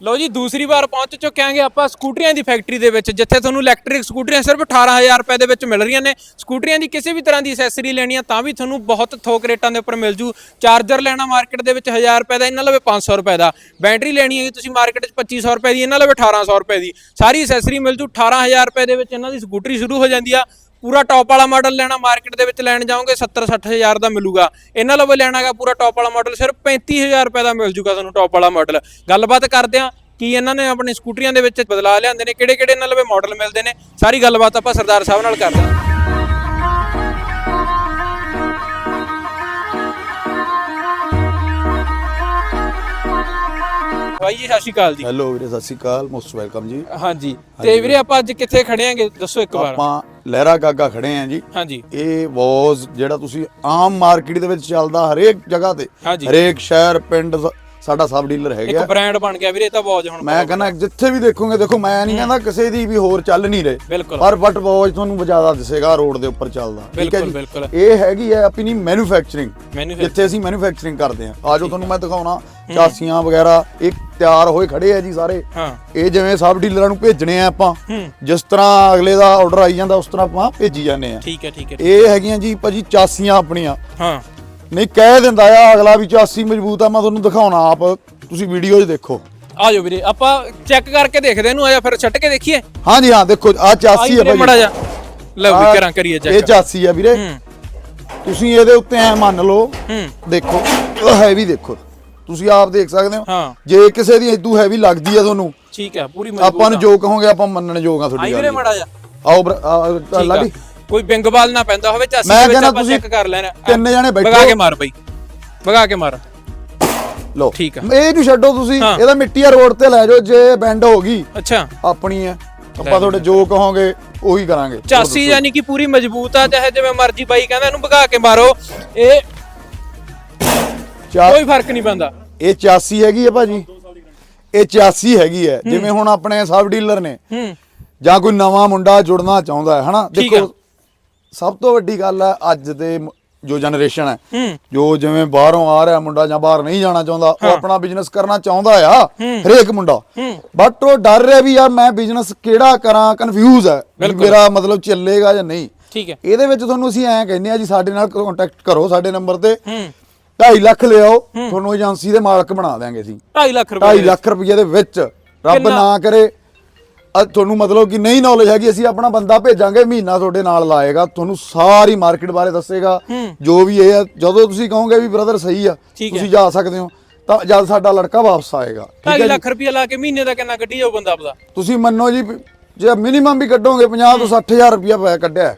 ਲਓ ਜੀ, ਦੂਸਰੀ ਵਾਰ ਪਹੁੰਚ ਚੁੱਕੇ ਆਂਗੇ ਆਪਾਂ ਸਕੂਟਰੀਆਂ ਦੀ ਫੈਕਟਰੀ ਦੇ ਵਿੱਚ, ਜਿੱਥੇ ਤੁਹਾਨੂੰ ਇਲੈਕਟ੍ਰਿਕ ਸਕੂਟਰੀਆਂ ਸਿਰਫ 18000 ਰੁਪਏ ਦੇ ਵਿੱਚ ਮਿਲ ਰਹੀਆਂ ਨੇ। ਸਕੂਟਰੀਆਂ ਦੀ ਕਿਸੇ ਵੀ ਤਰ੍ਹਾਂ ਦੀ ਐਕਸੈਸਰੀ ਲੈਣੀ ਆ, ਤਾਂ ਵੀ ਤੁਹਾਨੂੰ ਬਹੁਤ ਥੋਕ ਰੇਟਾਂ ਦੇ ਉੱਪਰ ਮਿਲ ਜੂ। ਚਾਰਜਰ ਲੈਣਾ ਮਾਰਕੀਟ ਦੇ ਵਿੱਚ 1000 ਰੁਪਏ ਦਾ, ਇਹਨਾਂ ਲਵੇ 500 ਰੁਪਏ ਦਾ। ਬੈਟਰੀ ਲੈਣੀ ਹੈ ਤੁਸੀਂ ਮਾਰਕੀਟ 'ਚ 2500 ਰੁਪਏ ਦੀ, ਇਹਨਾਂ ਲਵੇ 1800 ਰੁਪਏ ਦੀ। ਸਾਰੀ ਐਕਸੈਸਰੀ ਮਿਲ ਜੂ 18000 ਰੁਪਏ ਦੇ ਵਿੱਚ ਇਹਨਾਂ ਦੀ ਸਕੂਟਰੀ ਸ਼ੁਰੂ ਹੋ ਜਾਂਦੀ ਆ। ਪੂਰਾ ਟੌਪ ਵਾਲਾ ਮਾਡਲ ਲੈਣਾ ਮਾਰਕੀਟ ਦੇ ਵਿੱਚ ਲੈਣ ਜਾਓਗੇ 70 60000 ਦਾ ਮਿਲੂਗਾ। ਇਹਨਾਂ ਲਵੇ ਲੈਣਾਗਾ ਪੂਰਾ ਟੌਪ ਵਾਲਾ ਮਾਡਲ ਸਿਰਫ 35000 ਰੁਪਏ ਦਾ ਮਿਲ ਜੂਗਾ ਤੁਹਾਨੂੰ ਟੌਪ ਵਾਲਾ ਮਾਡਲ ਗੱਲਬਾਤ ਕਰਦੇ ਆ ਕੀ ਇਹਨਾਂ ਨੇ ਆਪਣੀ ਸਕੂਟਰੀਆਂ ਦੇ ਵਿੱਚ ਬਦਲਾ ਲਿਆਂਦੇ ਨੇ ਕਿਹੜੇ ਕਿਹੜੇ ਇਹਨਾਂ ਲਵੇ ਮਾਡਲ ਮਿਲਦੇ ਨੇ। ਸਾਰੀ ਗੱਲਬਾਤ ਆਪਾਂ ਸਰਦਾਰ ਸਾਹਿਬ ਨਾਲ ਕਰਦੇ ਹਾਂ। ਭਾਈ ਜੀ ਸਤਿ ਸ਼੍ਰੀ ਅਕਾਲ ਜੀ। ਹੈਲੋ ਵੀਰੇ ਸਤਿ ਸ਼੍ਰੀ ਅਕਾਲ ਮੋਸਟ ਵੈਲਕਮ ਜੀ। ਹਾਂਜੀ ਤੇ ਵੀਰੇ ਆਪਾਂ ਅੱਜ ਕਿੱਥੇ ਖੜੇ ਆਂਗੇ? ਦੱਸੋ ਇੱਕ ਵਾਰ। ਆਪਾਂ ਲਹਿਰਾ ਗਾਗਾ ਖੜੇ ਆਂ ਜੀ। ਹਾਂਜੀ। ਇਹ ਵਾਜ਼ ਜਿਹੜਾ ਤੁਸੀਂ ਆਮ ਮਾਰਕੀਟ ਦੇ ਵਿੱਚ ਚੱਲਦਾ ਹਰੇਕ ਜਗ੍ਹਾ ਤੇ। ਹਰੇਕ ਸ਼ਹਿਰ ਪਿੰਡ ਸਾਡਾ ਸਬ ਡੀਲਰ ਇੱਕ ਹੈਗਾ ਬ੍ਰਾਂਡ ਬਣ ਗਿਆ ਵੀਰੇ ਇਹ ਤਾਂ ਬਹੁਤ ਹੁਣ ਮੈਂ ਕਹਿੰਦਾ ਜਿੱਥੇ ਵੀ ਦੇਖੋਗੇ ਦੇਖੋ ਮੈਂ ਨਹੀਂ ਕਹਿੰਦਾ ਕਿਸੇ ਦੀ ਵੀ ਹੋਰ ਚੱਲ ਨਹੀਂ ਰਹੇ। ਪਰ ਬਟ ਵਾਜ਼ ਤੁਹਾਨੂੰ ਜ਼ਿਆਦਾ ਦਿਸੇਗਾ ਰੋਡ ਦੇ ਉੱਪਰ ਚੱਲਦਾ। ਠੀਕ ਹੈ ਜੀ। ਇਹ ਹੈਗੀ ਹੈ ਆਪਣੀ ਮੈਨੂਫੈਕਚਰਿੰਗ ਮੈਨੂੰ ਜਿੱਥੇ ਅਸੀਂ ਮੈਨੂਫੈਕਚਰਿੰਗ ਕਰਦੇ ਹਾਂ ਆਜੋ ਤੁਹਾਨੂੰ ਮੈਂ ਦਿਖਾਉਣਾ। ਚਾਸੀਆਂ ਵਗੈਰਾ ਇਹ ਤਿਆਰ ਹੋਏ ਖੜੇ ਆ ਜੀ ਸਾਰੇ। ਹਾਂ। ਇਹ ਜਿਵੇਂ ਸਬ ਡੀਲਰਾਂ ਨੂੰ ਭੇਜਣੇ ਆ ਆਪਾਂ। ਜਿਸ ਤਰ੍ਹਾਂ ਅਗਲੇ ਦਾ ਆਰਡਰ ਆਈ ਜਾਂਦਾ ਉਸ ਤਰ੍ਹਾਂ ਆਪਾਂ ਭੇਜੀ ਜਾਂਦੇ ਆ। ਠੀਕ ਹੈ ਠੀਕ ਹੈ ਇਹ ਹੈਗੀਆਂ ਜੀ ਭਾਜੀ ਚਾਸੀਆਂ ਆਪਣੀਆਂ। ਹਾਂ। ਨਹੀਂ ਕਹਿ ਦਿੰਦਾ ਆ ਅਗਲਾ ਵੀ ਚਾਸੀ ਮਜ਼ਬੂਤ ਆ ਮੈਂ ਤੁਹਾਨੂੰ ਦਿਖਾਉਣਾ ਆਪ। ਤੁਸੀਂ ਵੀਡੀਓ 'ਚ ਦੇਖੋ। ਆ ਜਾਓ ਵੀਰੇ ਆਪਾਂ ਚੈੱਕ ਕਰਕੇ ਦੇਖਦੇ ਇਹਨੂੰ ਆਜਾ ਫਿਰ ਛੱਟ ਕੇ ਦੇਖੀਏ। ਹਾਂਜੀ ਹਾਂ ਦੇਖੋ ਆ ਚਾਸੀ ਮੜਾ ਭਾਜੀ। ਜਾ। ਲਓ ਵੀ ਕਰਾਂ ਕਰੀਏ ਇਹ ਚੈੱਕ ਚਾਸੀ ਆ ਵੀਰੇ। ਤੁਸੀਂ ਇਹਦੇ ਉੱਤੇ ਐ ਮੰਨ ਲਓ। ਹੂੰ। ਦੇਖੋ ਹੈਵੀ ਦੇਖੋ। ਤੁਸੀਂ ਆਪ ਦੇਖ ਸਕਦੇ ਹੋ। ਹਾਂ। ਜੇ ਕਿਸੇ ਦੀ ਇਦੂ ਹੈਵੀ ਲੱਗਦੀ ਆ ਤੁਹਾਨੂੰ ਠੀਕ ਹੈ ਪੂਰੀ ਮਜ਼ਬੂਤ ਆਪਾਂ ਨੂੰ ਜੋ ਕਹੋਗੇ ਆਪਾਂ ਮੰਨਣ ਯੋਗ ਆ ਆਈ ਤੁਹਾਡੀ ਵੀਰੇ ਮੜਾ ਜਾ ਆਓ ਆ- ਲਾਡੀ ਆ। ਕੋਈ ਬਿੰਗਬਾਲ ਨਾ ਪੈਂਦਾ ਹੋਵੇ ਚਾਸੀ ਮੈਂ ਦੇ ਵਿੱਚ ਆਪਾਂ ਚੈੱਕ ਕਰ ਲੈਣਾ। ਤਿੰਨ ਜਣੇ ਬੈਠੋ। ਵਗਾ ਕੇ ਮਾਰ ਬਈ। ਵਗਾ ਕੇ ਮਾਰ। ਲਓ ਠੀਕ ਆ। ਇਹ ਨੂੰ ਛੱਡੋ ਤੁਸੀਂ। ਇਹਦਾ ਮਿੱਟੀ ਆ ਰੋਡ ਤੇ ਲੈ ਜਾਓ ਜੇ ਬੈਂਡ ਹੋ ਗਈ। ਅੱਛਾ। ਆਪਣੀ ਹੈ। ਆਪਾਂ ਤੁਹਾਡੇ ਜੋ। ਕਹੋਗੇ ਉਹੀ ਕਰਾਂਗੇ। ਚਾਸੀ ਯਾਨੀ ਕਿ ਪੂਰੀ ਮਜ਼ਬੂਤ ਆ ਚਾਹੇ ਜਿਵੇਂ ਮਰਜ਼ੀ ਬਾਈ ਕਹਿੰਦਾ ਇਹਨੂੰ ਵਗਾ ਕੇ ਮਾਰੋ। ਇਹ ਕੋਈ ਫ਼ਰਕ ਨਹੀਂ ਪੈਂਦਾ। ਇਹ 84 ਹੈਗੀ ਹੈ ਭਾਜੀ। ਇਹ 84 ਹੈਗੀ ਹੈ। ਜਿਵੇਂ ਹੁਣ ਆਪਣੇ ਸਬ ਡੀਲਰ ਨੇ। ਹੂੰ। ਜਾਂ ਕੋਈ ਨਵਾਂ ਮੁੰਡਾ ਜੁੜਨਾ ਚਾਹੁੰਦਾ ਹੈ ਹਨਾ? ਆ। ਸਭ ਤੋਂ ਵੱਡੀ ਗੱਲ ਹੈ ਅੱਜ ਦੇ ਜੋ ਜਨਰੇਸ਼ਨ ਹੈ। ਜੋ ਜਿਵੇਂ ਬਾਹਰੋਂ ਆ ਰਿਹਾ ਮੁੰਡਾ ਜਾਂ ਬਾਹਰ ਨਹੀਂ ਜਾਣਾ ਚਾਹੁੰਦਾ ਉਹ ਆਪਣਾ ਬਿਜ਼ਨਸ ਕਰਨਾ ਚਾਹੁੰਦਾ ਆ। ਹਰੇਕ ਮੁੰਡਾ। ਬਟ ਉਹ ਡਰ ਰਿਹਾ ਵੀ ਯਾਰ ਮੈਂ ਬਿਜ਼ਨਸ ਕਿਹੜਾ ਕਰਾਂ ਕਨਫਿਊਜ਼ ਹੈ। ਮੇਰਾ ਮਤਲਬ ਚੱਲੇਗਾ ਜਾਂ ਨਹੀਂ। ਠੀਕ ਹੈ ਇਹਦੇ ਵਿੱਚ ਤੁਹਾਨੂੰ ਅਸੀਂ ਐਂ ਕਹਿੰਦੇ ਆ ਜੀ ਸਾਡੇ ਨਾਲ ਕੰਟੈਕਟ ਕਰੋ ਸਾਡੇ ਨੰਬਰ ਤੇ। ਹੂੰ। 2.5 ਲੱਖ ਲਿਆਓ ਤੁਹਾਨੂੰ ਏਜੰਸੀ ਦੇ ਮਾਲਕ ਬਣਾ ਦਿਆਂਗੇ ਅਸੀਂ। 2.5 ਲੱਖ ਰੁਪਏ 2.5 ਲੱਖ ਰੁਪਏ ਦੇ ਵਿੱਚ। ਰੱਬ? ਨਾ ਕਰੇ। ਤੁਹਾਨੂੰ ਮਤਲਬ ਕਿ ਨਹੀਂ ਨੌਲੇਜ ਹੈਗੀ ਅਸੀਂ ਆਪਣਾ ਬੰਦਾ ਭੇਜਾਂਗੇ ਮਹੀਨਾ ਤੁਹਾਡੇ ਨਾਲ ਲਾਏਗਾ ਤੁਹਾਨੂੰ ਸਾਰੀ ਮਾਰਕੀਟ ਬਾਰੇ ਦੱਸੇਗਾ। ਜੋ ਵੀ ਇਹ ਜਦੋਂ ਤੁਸੀਂ ਕਹੋਗੇ ਵੀ ਬ੍ਰਦਰ ਸਹੀ ਆ। ਤੁਸੀਂ ਜਾ ਸਕਦੇ ਹੋ ਤਾਂ ਜਦ ਸਾਡਾ ਲੜਕਾ ਵਾਪਸ ਆਏਗਾ। ਠੀਕ 2.5 ਹੈ ਜੀ? ਲੱਖ ਰੁਪਏ ਲਾ ਕੇ ਮਹੀਨੇ ਦਾ ਕਿੰਨਾ ਕੱਢੀ ਜਾਊ ਬੰਦਾ ਆਪਦਾ? ਤੁਸੀਂ ਮੰਨੋ ਜੀ ਵੀ ਜੇ ਮਿਨੀਮਮ ਵੀ ਕੱਢੋਗੇ 50 ਤੋਂ 60000 ਰੁਪਇਆ ਪੈ ਕੱਢਿਆ।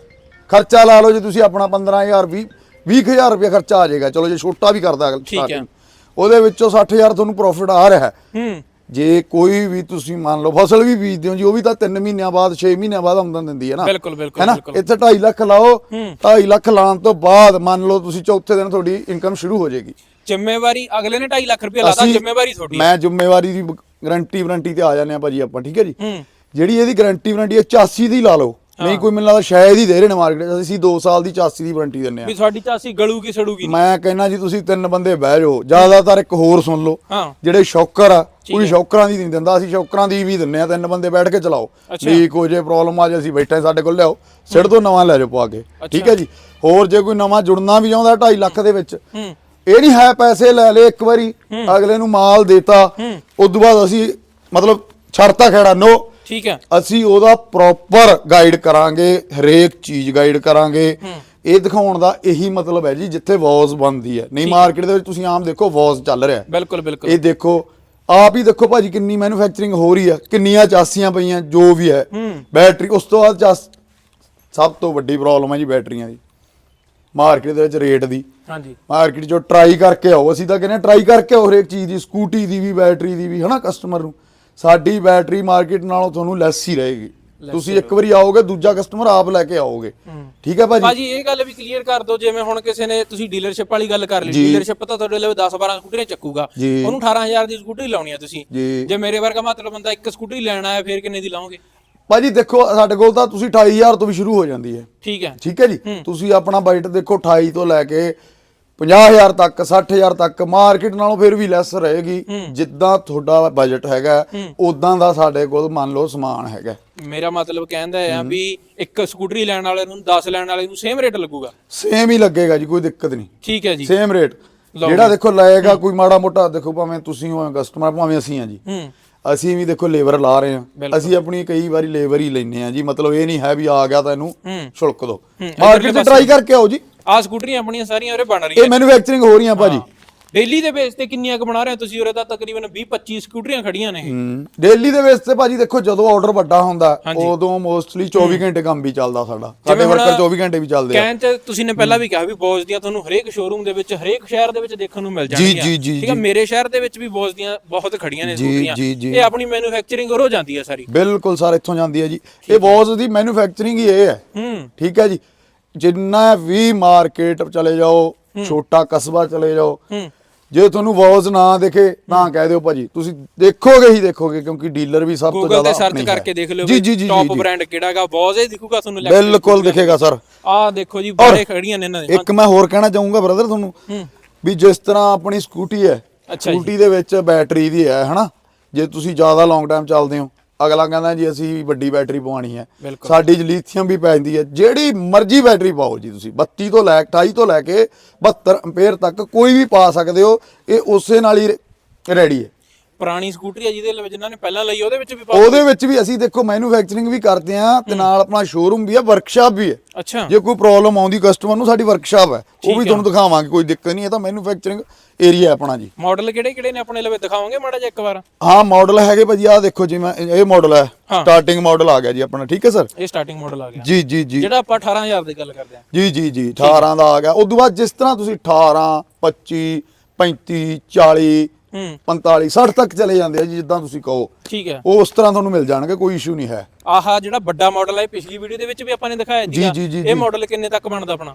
ਖਰਚਾ ਲਾ ਲਓ ਜੀ ਤੁਸੀਂ ਆਪਣਾ 15000 20 20000 ਰੁਪਇਆ ਖਰਚਾ ਆ ਜਾਏਗਾ। ਚਲੋ ਜੇ ਛੋਟਾ ਵੀ ਕਰਦਾ ਅਗਲ ਠੀਕ ਹੈ। ਉਹਦੇ ਵਿੱਚੋਂ 60000 ਤੁਹਾਨੂੰ ਪ੍ਰੋਫਿਟ ਆ ਰਿਹਾ ਹੈ। ਹੂੰ। ਜੇ ਕੋਈ ਵੀ ਤੁਸੀਂ ਮੰਨ ਲਓ ਫਸਲ ਵੀ ਬੀਜਦੇ ਹੋ ਜੀ ਉਹ ਵੀ ਤਾਂ 3 ਮਹੀਨਿਆਂ ਬਾਅਦ 6 ਮਹੀਨਿਆਂ ਬਾਅਦ ਆਮਦਨ ਦਿੰਦੀ ਹੈ ਨਾ। ਬਿਲਕੁਲ, ਬਿਲਕੁਲ, ਹੈਨਾ। ਇੱਥੇ 2.5 ਲੱਖ ਲਾਓ ਹੂੰ। 2.5 ਲੱਖ ਲਾਉਣ ਤੋਂ ਬਾਅਦ ਮੰਨ ਲਓ ਤੁਸੀਂ ਚੌਥੇ ਦਿਨ ਤੁਹਾਡੀ ਇਨਕਮ ਸ਼ੁਰੂ ਹੋ ਜਾਏਗੀ। ਜ਼ਿੰਮੇਵਾਰੀ ਅਗਲੇ ਨੇ 2.5 ਲੱਖ ਰੁਪਏ ਲਾਤਾ ਜ਼ਿੰਮੇਵਾਰੀ ਤੁਹਾਡੀ। ਮੈਂ ਜ਼ਿੰਮੇਵਾਰੀ ਦੀ ਗਾਰੰਟੀ ਵਾਰੰਟੀ ਤੇ ਆ ਜਾਂਦੇ ਆ ਭਾਜੀ ਆਪਾਂ ਠੀਕ ਹੈ ਜੀ? ਜਿਹੜੀ ਇਹਦੀ ਗਾਰੰਟੀ ਵਾਰੰਟੀ ਹੈ 84 ਦੀ ਲਾ ਲਓ। ਨਹੀਂ ਕੋਈ ਮੈਨੂੰ ਲੱਗਦਾ ਸ਼ਾਇਦ ਹੀ ਦੇ ਰਹੇ ਨੇ ਮਾਰਕੀਟ ਅਸੀਂ 2 ਸਾਲ ਦੀ 84 ਦੀ ਵਾਰੰਟੀ ਦਿੰਨੇ ਆ। ਵੀ ਤੁਹਾਡੀ ਚਾਸੀ ਗਲੂਗੀ ਸੜੂਗੀ ਨਹੀਂ। ਮੈਂ ਕਹਿੰਦਾ ਜੀ ਤੁਸੀਂ ਤਿੰਨ ਬੰਦੇ ਬਹਿ ਜਾਓ। ਜ਼ਿਆਦਾਤਰ ਇੱਕ ਹੋਰ ਸੁਣ ਲਓ। ਹਾਂ। ਜਿਹੜੇ ਸ਼ੌਕਰ ਆ ਕੋਈ। ਸ਼ੌਕਰਾਂ ਦੀ ਨਹੀਂ ਦਿੰਦਾ। ਅਸੀਂ ਸ਼ੌਕਰਾਂ ਦੀ ਵੀ ਦਿੰਨੇ ਆ। ਤਿੰਨ ਬੰਦੇ ਬੈਠ ਕੇ ਚਲਾਓ। ਲੀਕ ਹੋ ਜੇ ਪ੍ਰੋਬਲਮ ਆ ਜੇ ਅਸੀਂ ਬੈਠੇ ਸਾਡੇ ਕੋਲ। ਲਿਆਓ। ਸਿਰ ਤੋਂ ਨਵਾਂ ਲੈ ਜਾਓ ਪਵਾ ਕੇ। ਠੀਕ ਹੈ ਜੀ। ਹੋਰ ਜੇ ਕੋਈ ਨਵਾਂ ਜੁੜਨਾ ਵੀ ਚਾਹੁੰਦਾ 2.5 ਲੱਖ ਦੇ ਵਿੱਚ ਇਹ ਨਹੀਂ ਹੈ ਪੈਸੇ ਲੈ ਲਏ ਇੱਕ ਵਾਰੀ ਅਗਲੇ ਨੂੰ ਮਾਲ ਦੇਤਾ। ਉਸ ਤੋਂ ਬਾਅਦ ਅਸੀਂ ਮਤਲਬ ਛੱਡਤਾ ਖੇੜਾ ਨੋ। ਠੀਕ ਹੈ। ਅਸੀਂ ਉਹਦਾ ਪ੍ਰੋਪਰ ਗਾਈਡ ਕਰਾਂਗੇ ਹਰੇਕ ਚੀਜ਼ ਗਾਈਡ ਕਰਾਂਗੇ। ਇਹ ਦਿਖਾਉਣ ਦਾ ਇਹੀ ਮਤਲਬ ਹੈ ਜੀ ਜਿੱਥੇ ਵਾਜ਼ ਬਣਦੀ ਹੈ। ਨਹੀਂ ਮਾਰਕੀਟ ਦੇ ਵਿੱਚ ਤੁਸੀਂ ਆਮ ਦੇਖੋ ਵਾਜ਼ ਚੱਲ ਰਿਹਾ। ਬਿਲਕੁਲ ਬਿਲਕੁਲ। ਇਹ ਦੇਖੋ ਆਪ ਹੀ ਦੇਖੋ ਭਾਜੀ ਕਿੰਨੀ ਮੈਨੂਫੈਕਚਰਿੰਗ ਹੋ ਰਹੀ ਹੈ ਕਿੰਨੀਆਂ ਚਾਸੀਆਂ ਪਈਆਂ ਜੋ ਵੀ ਹੈ। ਬੈਟਰੀ ਉਸ ਤੋਂ ਬਾਅਦ ਚਾਸ ਸਭ ਤੋਂ ਵੱਡੀ ਪ੍ਰੋਬਲਮ ਹੈ ਜੀ ਬੈਟਰੀਆਂ ਦੀ। ਮਾਰਕੀਟ ਦੇ ਵਿੱਚ ਰੇਟ ਦੀ। ਹਾਂਜੀ। ਮਾਰਕੀਟ ਚੋਂ ਟਰਾਈ ਕਰਕੇ ਆਓ। ਅਸੀਂ ਤਾਂ ਕਹਿੰਦੇ ਟਰਾਈ ਕਰਕੇ ਆਓ ਹਰੇਕ ਚੀਜ਼ ਦੀ ਸਕੂਟੀ ਦੀ ਵੀ ਬੈਟਰੀ ਦੀ ਵੀ ਹਨਾ ਕਸਟਮਰ ਨੂੰ। ਸਾਡੀ ਬੈਟਰੀ ਮਾਰਕੀਟ ਨਾਲੋਂ ਤੁਹਾਨੂੰ ਲੈਸ ਹੀ ਰਹੇਗੀ। ਤੁਸੀਂ ਇੱਕ ਵਾਰੀ ਆਓਗੇ ਦੂਜਾ ਕਸਟਮਰ ਆਪ ਲੈ ਕੇ ਆਓਗੇ। ਠੀਕ ਹੈ ਭਾਜੀ? ਭਾਜੀ ਇਹ ਗੱਲ ਵੀ ਕਲੀਅਰ ਕਰ ਦਿਓ ਜਿਵੇਂ ਹੁਣ ਕਿਸੇ ਨੇ ਤੁਸੀਂ ਡੀਲਰਸ਼ਿਪ ਵਾਲੀ ਗੱਲ ਕਰ ਲਈ। ਡੀਲਰਸ਼ਿਪ ਤਾਂ ਤੁਹਾਡੇ ਲਈ 10 12 ਸਕੂਟਰੀਆਂ ਚੱਕੂਗਾ। ਉਹਨੂੰ 18000 ਦੀ ਸਕੂਟਰੀ ਲਾਉਣੀ ਆ ਤੁਸੀਂ। ਜੀ। ਜੇ ਮੇਰੇ ਵਰਗਾ ਮਤਲਬ ਬੰਦਾ ਇੱਕ ਸਕੂਟਰੀ ਲੈਣ ਆਇਆ ਫੇਰ ਕਿੰਨੇ ਦੀ ਲਾਓਗੇ? ਭਾਜੀ ਦੇਖੋ ਸਾਡੇ ਕੋਲ ਤਾਂ ਤੁਸੀਂ 28000 ਤੋਂ ਵੀ ਸ਼ੁਰੂ ਹੋ ਜਾਂਦੀ ਹੈ। ਠੀਕ ਹੈ। ਠੀਕ ਹੈ ਜੀ? ਤੁਸੀਂ ਆਪਣਾ ਬਜਟ ਦੇਖੋ 28 ਤੋਂ ਲੈ ਕੇ 50000 ਤੱਕ 60000 ਤੱਕ ਮਾਰਕੀਟ ਨਾਲੋਂ ਫਿਰ ਵੀ ਲੈਸ ਰਹੇਗੀ। ਜਿੱਦਾਂ ਤੁਹਾਡਾ ਬਜਟ ਹੈਗਾ ਉਦਾਂ ਦਾ ਸਾਡੇ ਕੋਲ ਮੰਨ ਲਓ ਸਮਾਨ ਹੈਗਾ। ਮੇਰਾ ਮਤਲਬ ਕਹਿੰਦਾ ਆ ਵੀ ਇੱਕ ਸਕੂਟਰੀ ਲੈਣ ਵਾਲੇ ਨੂੰ 10 ਲੈਣ ਵਾਲੇ ਨੂੰ ਸੇਮ ਰੇਟ ਲੱਗੂਗਾ? ਸੇਮ ਹੀ ਲੱਗੇਗਾ ਜੀ ਕੋਈ ਦਿੱਕਤ ਨਹੀਂ। ਠੀਕ ਹੈ ਜੀ। ਸੇਮ ਰੇਟ ਜਿਹੜਾ ਦੇਖੋ ਲਏਗਾ ਕੋਈ ਮਾੜਾ ਮੋਟਾ ਦੇਖੋ ਭਾਵੇਂ ਤੁਸੀਂ ਹੋ ਕਸਟਮਰ ਭਾਵੇਂ ਅਸੀਂ ਆ ਜੀ। ਅਸੀਂ ਵੀ ਦੇਖੋ ਲੇਬਰ ਲਾ ਰਹੇ ਹਾਂ। ਅਸੀਂ ਆਪਣੀ ਕਈ ਵਾਰੀ ਲੇਬਰ ਹੀ ਲੈਨੇ ਆ ਜੀ। ਮਤਲਬ ਇਹ ਨਹੀਂ ਹੈ ਵੀ ਆ ਗਿਆ ਤਾਂ ਇਹਨੂੰ ਛੁਲਕ ਦੋ ਮਾਰਕੀਟ 'ਚ ਟਰਾਈ ਕਰਕੇ ਆਓ ਜੀ। ਆ ਸਕੂਟਰੀਆਂ ਆਪਣੀਆਂ ਸਾਰੀਆਂ ਉਰੇ ਬਣ ਰਹੀਆਂ ਇਹ ਮੈਨੂਫੈਕਚਰਿੰਗ ਹੋ ਰਹੀਆਂ ਭਾਜੀ। ਡੇਲੀ ਦੇ ਬੇਸ ਤੇ ਕਿੰਨੀਆਂ ਕੁ ਬਣਾ ਰਹੇ ਹੋ ਤੁਸੀਂ? ਉਰੇ ਤਾਂ ਤਕਰੀਬਨ 20 25 ਸਕੂਟਰੀਆਂ ਖੜੀਆਂ ਨੇ। ਡੇਲੀ ਦੇ ਵਿੱਚ ਤੇ ਭਾਜੀ ਦੇਖੋ ਜਦੋਂ ਆਰਡਰ ਵੱਡਾ ਹੁੰਦਾ ਉਦੋਂ ਮੋਸਟਲੀ 24 ਘੰਟੇ ਕੰਮ ਵੀ ਚੱਲਦਾ ਸਾਡਾ। ਸਾਡੇ ਵਰਕਰ 24 ਘੰਟੇ ਵੀ ਚੱਲਦੇ ਆ। ਕਹਿਣ ਚ ਤੁਸੀਂ ਨੇ ਪਹਿਲਾਂ ਵੀ ਕਿਹਾ ਵੀ ਬੋਜ਼ ਦੀਆਂ ਤੁਹਾਨੂੰ ਹਰੇਕ ਸ਼ੋਰੂਮ ਦੇ ਵਿੱਚ ਹਰੇਕ ਸ਼ਹਿਰ ਦੇ ਵਿੱਚ ਦੇਖਣ ਨੂੰ ਮਿਲ ਜਾਣਗੀਆਂ। ਠੀਕ ਹੈ ਮੇਰੇ ਸ਼ਹਿਰ ਦੇ ਵਿੱਚ ਵੀ ਬੋਜ਼ ਦੀਆਂ ਬਹੁਤ ਖੜੀਆਂ ਨੇ ਸਕੂਟਰੀਆਂ। ਇਹ ਆਪਣੀ ਮੈਨੂਫੈਕਚਰਿੰਗ ਹੋ ਜਾਂਦੀ ਹੈ ਸਾਰੀ। ਬਿਲਕੁਲ ਸਰ ਇੱਥੋਂ ਜਾਂਦੀ ਹੈ ਜੀ। ਇਹ ਬੋਸ ਦੀ ਮੈਨੂਫੈਕਚਰਿੰਗ ਹੀ ਇਹ ਹੂੰ। ਠੀਕ ਹੈ ਜੀ। ਜਿੰਨਾ ਵੀ ਮਾਰਕੀਟ ਚਲੇ ਜਾਓ ਛੋਟਾ ਕਸਬਾ ਚਲੇ ਜਾਓ ਹੂੰ। ਜੇ ਤੁਹਾਨੂੰ ਵੌਜ਼ ਨਾ ਦਿਖੇ ਤਾਂ ਕਹਿ ਦਿਓ ਭਾਜੀ ਤੁਸੀਂ ਦੇਖੋਗੇ ਹੀ ਦੇਖੋਗੇ ਕਿਉਂਕਿ ਡੀਲਰ ਵੀ ਸਭ ਤੋਂ ਗੂਗਲ ਜ਼ਿਆਦਾ ਤੇ ਸਰਚ ਕਰਕੇ ਹੈ। ਦੇਖ ਲਿਓ ਜੀ ਜੀ ਜੀ ਟੌਪ ਬ੍ਰਾਂਡ ਕਿਹੜਾਗਾ ਬੋਜ਼ ਇਹ ਦਿਖੂਗਾ ਤੁਹਾਨੂੰ ਬਿਲਕੁਲ ਦਿਖੇਗਾ ਸਰ ਆਹ ਦੇਖੋ ਜੀ ਬੜੇ ਖੜੀਆਂ ਨੇ ਇਹਨਾਂ ਦੇ। ਇੱਕ ਮੈਂ ਹੋਰ ਕਹਿਣਾ ਚਾਹੂੰਗਾ ਬ੍ਰਦਰ ਤੁਹਾਨੂੰ ਹੂੰ। ਵੀ ਜਿਸ ਤਰ੍ਹਾਂ ਆਪਣੀ ਸਕੂਟੀ ਹੈ। ਸਕੂਟੀ ਦੇ ਵਿੱਚ ਬੈਟਰੀ ਦੀ ਹੈ ਹਨਾ? ਜੇ ਤੁਸੀਂ ਜ਼ਿਆਦਾ ਲੌਂਗ ਟਾਈਮ ਚੱਲਦੇ ਹੋ ਅਗਲਾ ਕਹਿੰਦਾ ਜੀ ਅਸੀਂ ਵੱਡੀ ਬੈਟਰੀ ਪਵਾਉਣੀ ਹੈ। ਸਾਡੀ 'ਚ ਲਿਥੀਅਮ ਵੀ ਪੈ ਜਾਂਦੀ ਹੈ। ਜਿਹੜੀ ਮਰਜ਼ੀ ਬੈਟਰੀ ਪਾਓ ਜੀ ਤੁਸੀਂ। 32 ਤੋਂ ਲੈ 28 ਤੋਂ ਲੈ ਕੇ 72 ਐਂਪੀਅਰ ਤੱਕ ਕੋਈ ਵੀ ਪਾ ਸਕਦੇ ਹੋ। ਇਹ ਉਸੇ ਨਾਲ ਹੀ ਰੈਡੀ ਹੈ। ਪੁਰਾਣੀ ਸਕੂਟਰੀ ਹੈ ਜਿਹਦੇ ਲਈ ਜਿਨ੍ਹਾਂ ਨੇ ਪਹਿਲਾਂ ਲਈ ਉਹਦੇ ਵਿੱਚ ਵੀ ਪਾ- ਉਹਦੇ ਵਿੱਚ ਵੀ ਅਸੀਂ ਦੇਖੋ ਮੈਨੂਫੈਕਚਰਿੰਗ ਵੀ ਕਰਦੇ ਆ ਤੇ ਨਾਲ ਆਪਣਾ ਸ਼ੋਰੂਮ ਵੀ ਹੈ ਵਰਕਸ਼ਾਪ ਵੀ ਹੈ। ਅੱਛਾ। ਜੇ ਕੋਈ ਪ੍ਰੋਬਲਮ ਆਉਂਦੀ ਕਸਟਮਰ ਨੂੰ ਸਾਡੀ ਵਰਕਸ਼ਾਪ ਹੈ। ਉਹ ਵੀ ਤੁਹਾਨੂੰ ਦਿਖਾਵਾਂਗੇ ਕੋਈ ਦਿੱਕਤ ਨਹੀਂ ਇਹ ਤਾਂ ਮੈਨੂਫੈਕਚਰਿੰਗ ਏਰੀਆ ਆਪਣਾ ਜੀ। ਮਾਡਲ ਕਿਹੜੇ ਕਿਹੜੇ ਨੇ ਆਪਣੇ ਲਵੇ? ਦਿਖਾਓਗੇ ਮਾੜਾ ਜਿਹਾ ਇੱਕ ਵਾਰ? ਹਾਂ ਮਾਡਲ ਹੈਗੇ ਭਾਜੀ ਆਹ ਦੇਖੋ ਜਿਵੇਂ ਇਹ ਮਾਡਲ ਹੈ। ਹਾਂ। ਸਟਾਰਟਿੰਗ ਮਾਡਲ ਆ ਗਿਆ ਜੀ ਆਪਣਾ ਠੀਕ ਹੈ ਸਰ? ਇਹ ਸਟਾਰਟਿੰਗ ਮਾਡਲ ਆ ਗਿਆ। ਜੀ ਜੀ ਜੀ। ਜਿਹੜਾ ਆਪਾਂ 18000 ਦੀ ਗੱਲ ਕਰਦੇ ਆ ਜੀ ਜੀ ਜੀ 18 ਦਾ ਆ ਗਿਆ। ਉਦੋਂ ਬਾਅਦ ਜਿਸ ਤਰ੍ਹਾਂ ਤੁਸੀਂ 18 25 35 40 ਹੂੰ। 45 60 ਤੱਕ ਚਲੇ ਜਾਂਦੇ ਆ ਜੀ ਜਿੱਦਾਂ ਤੁਸੀਂ ਕਹੋ। ਠੀਕ ਹੈ। ਉਹ ਉਸ ਤਰ੍ਹਾਂ ਤੁਹਾਨੂੰ ਮਿਲ ਜਾਣਗੇ ਕੋਈ ਇਸ਼ੂ ਨਹੀਂ ਹੈ। ਆਹ ਜਿਹੜਾ ਵੱਡਾ ਮਾਡਲ ਹੈ ਪਿਛਲੀ ਵੀਡੀਓ ਦੇ ਵਿੱਚ ਵੀ ਆਪਾਂ ਨੇ ਦਿਖਾਇਆ ਜੀ। ਜੀ, ਜੀ, ਇਹ ਜੀ। ਮਾਡਲ ਕਿੰਨੇ ਤੱਕ ਬਣਦਾ ਆਪਣਾ?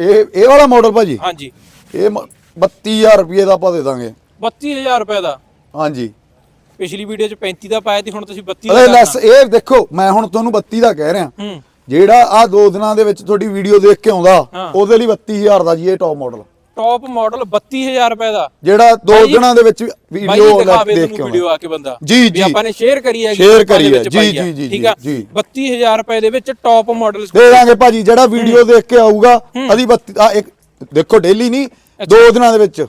ਇਹ ਇਹ ਵਾਲਾ ਮਾਡਲ ਭਾਜੀ? ਹਾਂਜੀ। ਇਹ ਮ- 32000 ਰੁਪਏ ਦਾ ਆਪਾਂ ਦੇ ਦਾਂਗੇ। 32000 ਰੁਪਏ ਦਾ? ਹਾਂਜੀ। ਪਿਛਲੀ ਵੀਡੀਓ 'ਚ 35 ਦਾ ਪਾਇਆ ਸੀ ਹੁਣ ਤੁਸੀਂ 32 ਦਾ ਅਰੇ ਕਰਨਾ। ਲੈਸ ਇਹ ਦੇਖੋ ਮੈਂ ਹੁਣ ਤੁਹਾਨੂੰ 32 ਦਾ ਕਹਿ ਰਿਹਾ। ਹੂੰ। ਜਿਹੜਾ ਆ ਦੋ ਦਿਨਾਂ ਦੇ ਵਿੱਚ ਤੁਹਾਡੀ ਵੀਡੀਓ ਦੇਖ ਕੇ ਆਉਂਦਾ ਹਾਂ। ਉਹਦੇ ਲਈ 32000 ਦਾ ਜੀ ਇਹ ਟੌਪ ਮਾਡਲ ਟੌਪ ਮਾਡਲ 32000 ਰੁਪਏ ਦਾ। ਜਿਹੜਾ ਦੋ ਦਿਨਾਂ ਦੇ ਵਿੱਚ ਵੀਡੀਓ ਦੇਖ ਕੇ ਵੀਡੀਓ ਆ ਕੇ ਬੰਦਾ। ਜੀ, ਜੀ। ਆਪਾਂ ਨੇ ਸ਼ੇਅਰ ਕਰੀ ਹੈ Share ਕਰੀ ਹੈ, ਜੀ, ਜੀ, ਜੀ, ਠੀਕ ਆ? ਜੀ। 32000 ਰੁਪਏ ਦੇ ਵਿੱਚ ਟੌਪ ਮਾਡਲ ਦੇ ਦਾਂਗੇ ਭਾਜੀ ਜਿਹੜਾ ਵੀਡੀਓ ਦੇਖ ਕੇ ਆਊਗਾ ਅਦੀ 32 ਆ ਇੱਕ ਦੇਖੋ ਡੇਲੀ ਨਹੀਂ ਦੋ ਦਿਨਾਂ ਦੇ ਵਿੱਚ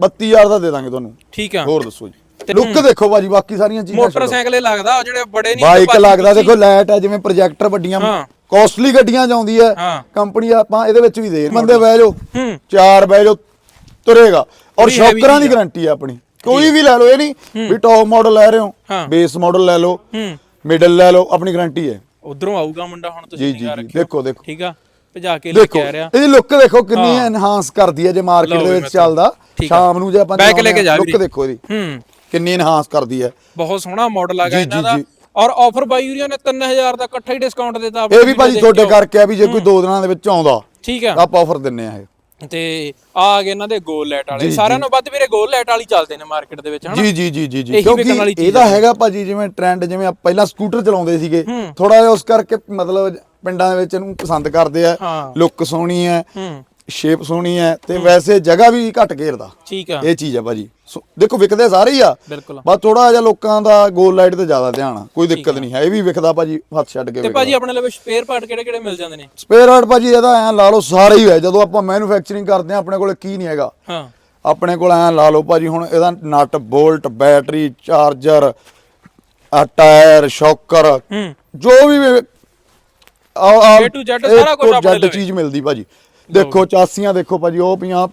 32000 ਦਾ ਦੇ ਦਾਂਗੇ ਤੁਹਾਨੂੰ। ਠੀਕ ਆ। ਹੋਰ ਦੱਸੋ ਜੀ। ਲੁੱਕ ਦੇਖੋ ਭਾਜੀ ਬਾਕੀ ਸਾਰੀਆਂ ਚੀਜ਼ਾਂ। ਮੋਟਰਸਾਈਕਲ ਹੀ ਲੱਗਦਾ ਜਿਹੜੇ ਬੜੇ ਨਹੀਂ ਬਾਈਕ ਲੱਗਦਾ ਦੇਖੋ ਲਾਈਟ ਹੈ ਜਿਵੇਂ ਪ੍ਰੋਜੈਕਟਰ ਵੱਡੀਆਂ। ਕਾਸਟਲੀ ਗੱਡੀਆਂ ਆਉਂਦੀ ਹੈ। ਹਾਂ। ਕੰਪਨੀ ਆਪਾਂ ਇਹਦੇ ਵਿੱਚ ਵੀ ਦੇ ਬੰਦੇ ਬਹਿ ਜਾਓ। ਹੂੰ। ਚਾਰ ਬਹਿ ਜਾਓ ਤੁਰੇਗਾ। ਔਰ ਸ਼ੌਕਰਾਂ ਦੀ। ਗਾਰੰਟੀ ਹੈ ਆਪਣੀ। ਕੋਈ ਵੀ ਲੈ ਲਓ ਇਹ ਨਹੀਂ ਵੀ ਟੌਪ ਮਾਡਲ ਲੈ ਰਹੇ ਹੋ। ਬੇਸ ਮਾਡਲ ਲੈ ਲਓ ਹੂੰ। ਮਿਡਲ ਲੈ ਲਓ ਆਪਣੀ ਗਾਰੰਟੀ ਹੈ। ਉਧਰੋਂ ਆਊਗਾ ਮੁੰਡਾ ਹੁਣ ਤੁਸੀਂ ਜੀ ਜੀ ਦੇਖੋ ਦੇਖੋ। ਠੀਕ ਆ? ਭਜਾ ਕੇ ਲੈ ਕੇ ਆ ਰਿਹਾ। ਇਹਦੀ ਲੁੱਕ ਦੇਖੋ ਕਿੰਨੀ ਐਨਹਾਂਸ ਕਰਦੀ ਹੈ ਜੇ ਮਾਰਕੀਟ ਦੇ ਵਿੱਚ। ਚੱਲਦਾ। ਸ਼ਾਮ ਨੂੰ ਜੇ ਆਪਾਂ Back ਲੈ ਕੇ ਜਾ ਲੁੱਕ। ਦੇਖੋ ਇਹਦੀ। ਹੂੰ। ਕਿੰਨੀ ਐਨਹਾਂਸ ਕਰਦੀ ਹੈ। ਬਹੁਤ ਸੋਹਣਾ ਮਾਡਲ ਆ ਗਿਆ ਇਹਨਾਂ ਦਾ। ਔਰ ਆਫਰ ਬਾਈ ਯੂਰੀਆ ਨੇ 3000 ਦਾ ਇਕੱਠਾ ਹੀ ਡਿਸਕਾਊਂਟ ਦਿੱਤਾ ਇਹ ਵੀ ਭਾਜੀ ਤੁਹਾਡੇ ਕਰਕੇ ਆ ਵੀ ਜੇ ਕੋਈ ਦੋ ਦਿਨਾਂ ਦੇ ਵਿੱਚ ਆਉਂਦਾ ਠੀਕ ਆ। ਆਪਾਂ ਆਫਰ ਦਿੰਨੇ ਆ ਇਹ। ਤੇ ਆ ਆ ਗਏ ਇਹਨਾਂ ਦੇ ਗੋਲ ਲਾਈਟ ਵਾਲੇ। ਸਾਰਿਆਂ ਨੂੰ ਵੱਧ ਵੀਰੇ ਗੋਲ ਲਾਈਟ ਵਾਲੀ ਚੱਲਦੇ ਨੇ ਮਾਰਕੀਟ ਦੇ ਵਿੱਚ ਹਨਾ? ਜੀ ਜੀ ਜੀ ਜੀ ਜੀ। ਕਿਉਂਕਿ ਇਹਦਾ ਹੈਗਾ ਭਾਜੀ ਜਿਵੇਂ ਟ੍ਰੈਂਡ ਜਿਵੇਂ ਪਹਿਲਾਂ ਸਕੂਟਰ ਚਲਾਉਂਦੇ ਸੀਗੇ ਥੋੜਾ ਜਿਹਾ ਉਸ ਕਰਕੇ ਮਤਲਬ ਪਿੰਡਾਂ ਦੇ ਵਿੱਚ ਇਹਨੂੰ ਪਸੰਦ ਕਰਦੇ ਆ। ਲੁੱਕ ਸੋਹਣੀ ਹੂੰ। ਸ਼ੇਪ ਸੋਹਣੀ ਹੈ ਤੇ ਵੈਸੇ ਜਗ੍ਹਾ ਵੀ ਘੱਟ ਘੇਰਦਾ। ਠੀਕ ਆ। ਇਹ ਚੀਜ਼ ਹੈ ਭਾਜੀ। ਸੋ- ਦੇਖੋ ਵਿਕਦੇ ਸਾਰੇ ਹੀ ਆ। ਬਿਲਕੁਲ। ਬਸ ਥੋੜਾ ਜਿਹਾ ਲੋਕਾਂ ਦਾ ਗੋਲ ਲਾਈਟ ਤੇ ਜ਼ਿਆਦਾ ਧਿਆਨ ਆ। ਕੋਈ ਦਿੱਕਤ ਨਹੀਂ ਹੈ। ਇਹ ਵੀ ਵਿਕਦਾ ਭਾਜੀ ਹੱਥ ਛੱਡ ਕੇ ਤੇ ਭਾਜੀ ਆਪਣੇ ਲਈ ਸਪੇਅਰ ਪਾਰਟ ਕਿਹੜੇ ਕਿਹੜੇ ਮਿਲ ਜਾਂਦੇ ਨੇ? ਸਪੇਅਰ ਹਾਰਟ ਭਾਜੀ ਇਹਦਾ ਐ ਲਾ ਲਓ ਸਾਰੇ ਹੀ ਹੈ ਜਦੋਂ ਆਪਾਂ ਮੈਨੂਫੈਕਚਰਿੰਗ ਕਰਦੇ ਆ ਆਪਣੇ ਕੋਲ ਕੀ ਨਹੀਂ ਹੈਗਾ। ਹਾਂ। ਆਪਣੇ ਕੋਲ ਐ ਲਾ ਲਓ ਭਾਜੀ ਹੁਣ ਇਹਦਾ ਨਟ ਬੋਲਟ ਬੈਟਰੀ ਚਾਰਜਰ ਆ ਟਾਇਰ ਸ਼ੌਕਰ ਜੋ ਵੀ ਆ ਆ Z ਸਾਰਾ ਕੁਛ ਆਪਣੇ ਲਵੇ। ਚੀਜ਼ ਮਿਲਦੀ ਭਾਜੀ। ਦੇਖੋ ਚਾਸੀਆਂ ਦੇਖੋ ਭਾਜੀ ਉਹ ਪਈਆਂ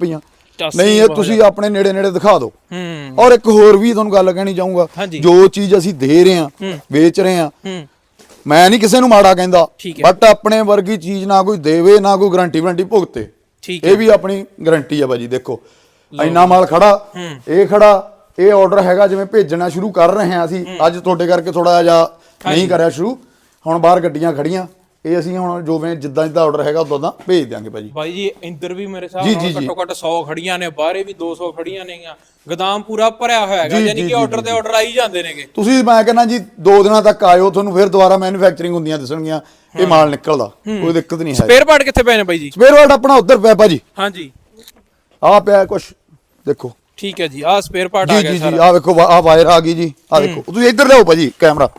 ਚਾਸੀਆਂ ਨਹੀਂ ਇਹ ਤੁਸੀਂ ਆਪਣੇ ਨੇੜੇ ਨੇੜੇ ਦਿਖਾ ਦਿਓ। ਹੂੰ। ਔਰ ਇੱਕ ਹੋਰ ਵੀ ਤੁਹਾਨੂੰ ਗੱਲ ਕਹਿਣੀ ਚਾਹੂੰਗਾ। ਜੋ ਚੀਜ਼ ਅਸੀਂ ਦੇ ਰਹੇ ਹਾਂ ਵੇਚ ਰਹੇ ਹਾਂ ਮੈਂ ਨਹੀਂ ਕਿਸੇ ਨੂੰ ਮਾੜਾ ਕਹਿੰਦਾ। ਬਟ ਆਪਣੇ ਵਰਗੀ ਚੀਜ਼ ਨਾ ਕੋਈ ਦੇਵੇ ਨਾ ਕੋਈ ਗਾਰੰਟੀ ਵਾਰੰਟੀ ਭੁਗਤੇ। ਇਹ ਵੀ ਆਪਣੀ ਗਾਰੰਟੀ ਆ ਭਾਜੀ ਦੇਖੋ। ਇੰਨਾ ਮਾਲ ਖੜਾ। ਇਹ ਖੜਾ ਇਹ ਆਰਡਰ ਹੈਗਾ ਜਿਵੇਂ ਭੇਜਣਾ ਸ਼ੁਰੂ ਕਰ ਰਹੇ ਹਾਂ ਅਸੀਂ। ਅੱਜ ਤੁਹਾਡੇ ਕਰਕੇ ਥੋੜਾ ਜਿਹਾ ਨਹੀਂ ਕਰਿਆ ਸ਼ੁਰੂ। ਹੁਣ ਬਾਹਰ ਗੱਡੀਆਂ ਖੜੀਆਂ। ਇਹ ਅਸੀਂ ਹੁਣ ਜੋਵੇਂ ਜਿੱਦਾਂ ਜਿੱਦਾਂ ਆਰਡਰ ਹੈਗਾ ਉਦੋਂ ਦਾ ਭੇਜ ਦਿਆਂਗੇ ਭਾਜੀ। ਬਾਈ ਜੀ ਇੰਦਰ ਵੀ ਮੇਰੇ ਹਿਸਾਬ ਜੀ, ਨਾਲ ਜੀ, ਜੀ। ਘੱਟੋ ਘੱਟ 100 ਖੜੀਆਂ ਨੇ ਬਾਹਰੇ ਵੀ 200 ਖੜੀਆਂ ਨੇਗੀਆਂ। ਗਦਾਮ ਪੂਰਾ ਭਰਿਆ ਹੋਇਆ ਹੈਗਾ ਜੀ, ਯਾਨੀ ਜੀ, ਕਿ ਜੀ, ਆਰਡਰ ਤੇ ਆਰਡਰ ਆਈ ਜਾਂਦੇ ਨੇਗੇ। ਤੁਸੀਂ ਮੈਂ ਕਹਿੰਦਾ ਜੀ ਦੋ ਦਿਨਾਂ ਤੱਕ ਆਇਓ ਤੁਹਾਨੂੰ ਫਿਰ ਦੁਬਾਰਾ ਮੈਨੂਫੈਕਚਰਿੰਗ ਹੁੰਦੀਆਂ ਦਿਸਣਗੀਆਂ ਇਹ ਮਾਲ ਨਿਕਲਦਾ ਕੋਈ ਦਿੱਕਤ ਨਹੀਂ ਹੈ। ਸਪੇਅਰ ਪਾਰਟ ਕਿੱਥੇ ਪਏ ਨੇ ਬਾਈ ਜੀ? ਸਪੇਅਰ ਵਾਰਡ ਆਪਣਾ ਉੱਧਰ ਪਿਆ ਭਾਜੀ। ਹਾਂਜੀ। ਆ ਪਿਆ ਕੁਛ ਦੇਖੋ। ਠੀਕ ਹੈ ਜੀ ਆਹ ਸਪੇਅਰ ਪਾਰਟ ਆ ਜੀ ਗਿਆ ਜੀ ਜੀ ਆ ਵੇਖੋ ਆ ਵਾਇਰ ਆ ਗਈ ਜੀ ਆ ਦੇਖੋ। ਤੁਸੀਂ ਇੱਧਰ ਲਿਆਓ ਭਾਜੀ ਕੈਮਰਾ।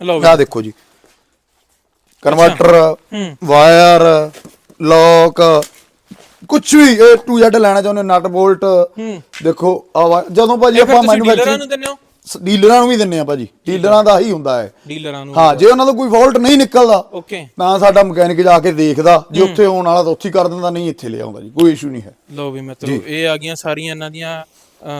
ਲਓ ਆ ਦੇਖੋ ਜੀ। ਕਨਵਰਟਰ। ਵਾਇਰ ਲੌਕ ਕੁਝ ਵੀ A to Z ਲੈਣਾ ਚਾਹੁੰਦੇ ਨਟ ਬੋਲਟ ਦੇਖੋ ਜਦੋਂ ਭਾਜੀ ਆਪਾਂ ਡੀਲਰਾਂ ਨੂੰ ਮੈਨੂਫੈਕਚਰਿੰਗ ਦਿੰਦੇ ਹੋ? ਡੀਲਰਾਂ ਨੂੰ ਵੀ ਦਿੰਨੇ ਆ ਭਾਜੀ। ਡੀਲਰਾਂ ਦਾ ਹੀ ਹੁੰਦਾ ਹੈ ਡੀਲਰਾਂ ਨੂੰ ਹਾਂ ਜੇ ਉਹਨਾਂ ਦਾ ਕੋਈ ਫਾਲਟ ਨਹੀਂ ਨਿਕਲਦਾ ਓਕੇ ਤਾਂ ਸਾਡਾ ਮਕੈਨਿਕ ਜਾ ਕੇ ਦੇਖਦਾ ਜੇ ਉੱਥੇ ਆਉਣ ਵਾਲਾ ਤਾਂ ਉੱਥੇ ਹੀ ਕਰ ਦਿੰਦਾ ਨਹੀਂ ਇੱਥੇ ਲੈ ਆਉਂਦਾ ਜੀ ਕੋਈ ਇਸ਼ੂ ਨਹੀਂ ਹੈ। ਲਓ ਵੀ ਮਿੱਤਰੋ ਇਹ ਆ ਗਈਆਂ ਸਾਰੀਆਂ ਇਹਨਾਂ ਦੀਆਂ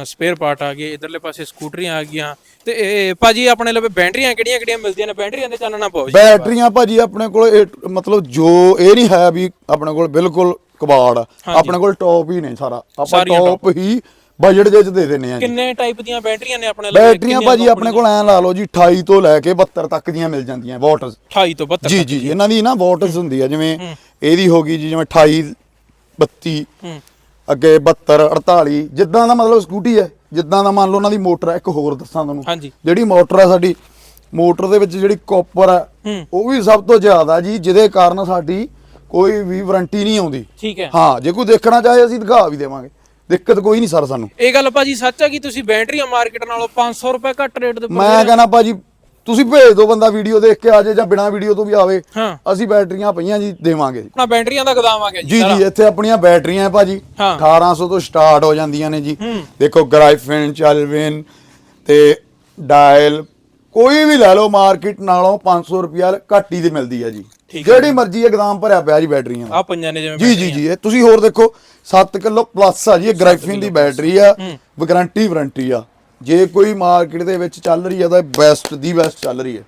ਸਪੇਅਰ ਪਾਰਟ ਆ ਗਏ ਇਧਰਲੇ ਪਾਸੇ ਸਕੂਟਰੀਆਂ ਆ ਗਈਆਂ। ਤੇ ਇਹ ਭਾਜੀ ਆਪਣੇ ਲਵੇ ਬੈਟਰੀਆਂ ਕਿਹੜੀਆਂ ਕਿਹੜੀਆਂ ਮਿਲਦੀਆਂ ਨੇ? ਬੈਟਰੀਆਂ ਦੇ ਚਾਨਣਾ ਪਾਓ ਜੀ। ਬੈਟਰੀਆਂ ਭਾਜੀ ਆਪਣੇ ਕੋਲ ਇਹ ਮਤਲਬ ਜੋ ਇਹ ਨਹੀਂ ਹੈ ਵੀ ਆਪਣੇ ਕੋਲ ਬਿਲਕੁਲ ਕਬਾੜ ਆ। ਆਪਣੇ ਕੋਲ ਟੌਪ ਹੀ ਨੇ ਸਾਰਾ। ਆਪਾਂ ਸਾਰੀਆਂ ਟੌਪ ਹੀ ਬਜਟ ਦੇ ਵਿੱਚ ਦੇ ਦਿੰਨੇ ਆ ਜੀ। ਕਿੰਨੇ ਟਾਈਪ ਦੀਆਂ ਬੈਟਰੀਆਂ ਨੇ ਆਪਣੇ ਲਵੇ? ਬੈਟਰੀਆਂ ਭਾਜੀ ਆਪਣੇ ਕੋਲ ਐਂ ਲਾ ਲਓ ਜੀ 28 ਤੋਂ ਲੈ ਕੇ 72 ਤੱਕ ਦੀਆਂ ਮਿਲ ਜਾਂਦੀਆਂ ਵਾਟਸ 28 ਤੋਂ 72 ਜੀ ਜੀ ਜੀ। ਇਹਨਾਂ ਦੀ ਨਾ ਵਾਟਸ ਹੁੰਦੀ ਆ ਜਿਵੇਂ ਇਹਦੀ ਹੋ ਗਈ ਜੀ ਜਿਵੇਂ 28 32 ਹੂੰ। ਅੱਗੇ 72 48 ਜਿੱਦਾਂ ਦਾ ਮਤਲਬ ਸਕੂਟੀ ਹੈ ਜਿੱਦਾਂ ਦਾ ਮੰਨ ਲਓ ਉਹਨਾਂ ਦੀ ਮੋਟਰ ਹੈ ਇੱਕ ਹੋਰ ਦੱਸਾਂ ਤੁਹਾਨੂੰ। ਜਿਹੜੀ ਮੋਟਰ ਹੈ ਸਾਡੀ ਮੋਟਰ ਦੇ ਵਿੱਚ ਜਿਹੜੀ ਕਾਪਰ ਹੈ ਹੂੰ। ਉਹ ਵੀ ਸਭ ਤੋਂ ਜ਼ਿਆਦਾ ਜੀ ਜਿਹਦੇ ਕਾਰਨ ਸਾਡੀ ਕੋਈ ਵੀ ਵਾਰੰਟੀ ਨਹੀਂ ਆਉਂਦੀ। ਠੀਕ ਹੈ। ਹਾਂ ਜੇ ਕੋਈ ਦੇਖਣਾ ਚਾਹੇ ਅਸੀਂ ਦਿਖਾ ਵੀ ਦੇਵਾਂਗੇ। ਦਿੱਕਤ ਕੋਈ ਨਹੀਂ ਸਰ ਸਾਨੂੰ। ਇਹ ਗੱਲ ਭਾਜੀ ਸੱਚ ਆ ਕਿ ਤੁਸੀਂ ਬੈਟਰੀਆਂ ਮਾਰਕੀਟ ਨਾਲੋਂ 500 ਰੁਪਏ ਘੱਟ ਰੇਟ ਦੇ ਮੈਂ ਕਹਿੰਦਾ ਭਾਜੀ ਤੁਸੀਂ ਭੇਜ ਦਿਓ ਬੰਦਾ ਵੀਡੀਓ ਦੇਖ ਕੇ ਆ ਜਾਏ ਜਾਂ ਬਿਨਾ ਵੀਡੀਓ ਤੋਂ ਵੀ ਆਵੇ ਹਾਂ। ਅਸੀਂ ਬੈਟਰੀਆਂ ਪਈਆਂ ਜੀ ਦੇਵਾਂਗੇ। ਆਪਣਾ ਬੈਟਰੀਆਂ ਦਾ ਗਦਾਮ ਆ ਗਿਆ ਜੀ ਜੀ ਜੀ ਇੱਥੇ ਆਪਣੀਆਂ ਬੈਟਰੀਆਂ ਹੈ ਭਾਜੀ। ਹਾਂ। 1800 ਤੋਂ ਸਟਾਰਟ ਹੋ ਜਾਂਦੀਆਂ ਨੇ ਜੀ। ਦੇਖੋ ਗ੍ਰਾਈਫਿਨ ਚਲਵਿਨ ਤੇ ਡਾਇਲ ਕੋਈ ਵੀ ਲੈ ਲਓ ਮਾਰਕੀਟ ਨਾਲੋਂ 500 ਰੁਪਿਆ ਘੱਟ ਹੀ ਦੀ ਮਿਲਦੀ ਹੈ ਜੀ। ਠੀਕ ਹੈ ਜਿਹੜੀ ਮਰਜ਼ੀ ਇਕਦਮ ਭਰਿਆ ਪਿਆ ਜੀ ਬੈਟਰੀਆਂ ਦਾ ਆ ਪੰਜਾਂ ਨੇ ਜਿਵੇਂ ਜੀ ਜੀ ਜੀ ਇਹ ਤੁਸੀਂ ਹੋਰ ਦੇਖੋ 7 ਕਿਲੋ ਪਲੱਸ ਆ ਜੀ ਇਹ ਗ੍ਰਾਈਫਿਨ ਦੀ ਬੈਟਰੀ ਆ ਵਾਰੰਟੀ ਵਾਰੰਟੀ ਆ। ਜੇ ਕੋਈ ਮਾਰਕੀਟ ਦੇ ਵਿੱਚ ਚੱਲ ਰਹੀ ਆ ਤਾਂ ਬੈਸਟ ਦੀ ਬੈਸਟ ਚੱਲ ਰਹੀ ਹੈ।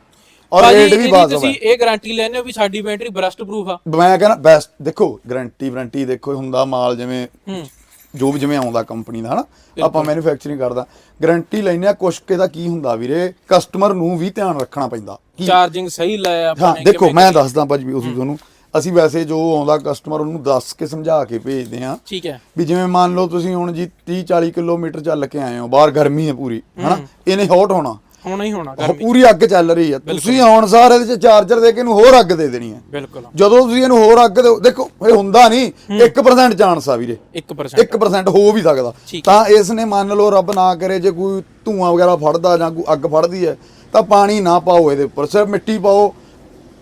ਔਰ ਰੇਟ ਵੀ ਇਹਦੀ ਬਾਜ਼ਬ ਤੁਸੀਂ ਹੈ। ਇਹ ਗਾਰੰਟੀ ਲੈਣੇ ਹੋ ਵੀ ਸਾਡੀ ਬੈਟਰੀ ਬਰਸਟ ਪ੍ਰੂਫ ਆ। ਮੈਂ ਕਹਿੰਦਾ ਬੈਸਟ ਦੇਖੋ ਗਾਰੰਟੀ ਵਾਰੰਟੀ ਦੇਖੋ ਹੁੰਦਾ ਮਾਲ ਜਿਵੇਂ ਹੂੰ। ਜੋ ਵੀ ਜਿਵੇਂ ਆਉਂਦਾ ਕੰਪਨੀ ਦਾ ਹਨਾ? ਆਪਾਂ ਮੈਨੂਫੈਕਚਰਿੰਗ ਕਰਦਾ। ਗਾਰੰਟੀ ਲੈਨੇ ਆ ਕੁਛ ਕੁ ਦਾ ਕੀ ਹੁੰਦਾ ਵੀਰੇ? ਕਸਟਮਰ ਨੂੰ ਵੀ ਧਿਆਨ ਰੱਖਣਾ ਪੈਂਦਾ। ਚਾਰਜਿੰਗ ਸਹੀ ਲਾਇਆ ਹਾਂ ਆਪਾਂ ਨੇ ਦੇਖੋ ਮੈਂ ਦੱਸਦਾ ਭਾਜੀ ਉਸੇ ਤੁਹਾਨੂੰ। ਅਸੀਂ ਵੈਸੇ ਜੋ ਆਉਂਦਾ ਕਸਟਮਰ ਉਹਨੂੰ ਦੱਸ ਕੇ ਸਮਝਾ ਕੇ ਭੇਜਦੇ ਆ ਠੀਕ ਹੈ। ਵੀ ਜਿਵੇਂ ਮੰਨ ਲਓ ਤੁਸੀਂ ਹੁਣ ਜੀ 30 40 ਕਿਲੋਮੀਟਰ ਚੱਲ ਕੇ ਆਏ ਹੋ ਬਾਹਰ ਗਰਮੀ ਹੈ ਪੂਰੀ ਹਨਾ? ਇਹਨੇ ਹੌਟ ਹੋਣਾ। ਹੋਣਾ ਹੀ ਹੋਣਾ ਗਰਮੀ ਪੂਰੀ ਅੱਗ ਚੱਲ ਰਹੀ ਹੈ। ਤੁਸੀਂ ਆਉਣ ਸਾਰ ਇਹਦੇ ਚ ਚਾਰਜਰ ਦੇ ਕੇ ਇਹਨੂੰ ਹੋਰ ਅੱਗ ਦੇ ਦੇਣੀ ਹੈ। ਬਿਲਕੁਲ। ਜਦੋਂ ਤੁਸੀਂ ਇਹਨੂੰ ਹੋਰ ਅੱਗ ਦਿਓ ਦੇਖੋ ਇਹ ਹੁੰਦਾ ਨਹੀਂ 1% ਚਾਂਸ ਆ ਵੀਰੇ। 1% 1% ਹੋ ਵੀ ਸਕਦਾ। ਤਾਂ ਇਸ ਨੇ ਮੰਨ ਲਓ ਰੱਬ ਨਾ ਕਰੇ ਜੇ ਕੋਈ ਧੂਆਂ ਵਗੈਰਾ ਫੜਦਾ ਜਾਂ ਕੋਈ ਅੱਗ ਫੜਦੀ ਹੈ ਤਾਂ ਪਾਣੀ ਨਾ ਪਾਓ ਇਹਦੇ ਉੱਪਰ। ਸਿਰਫ ਮਿੱਟੀ ਪਾਓ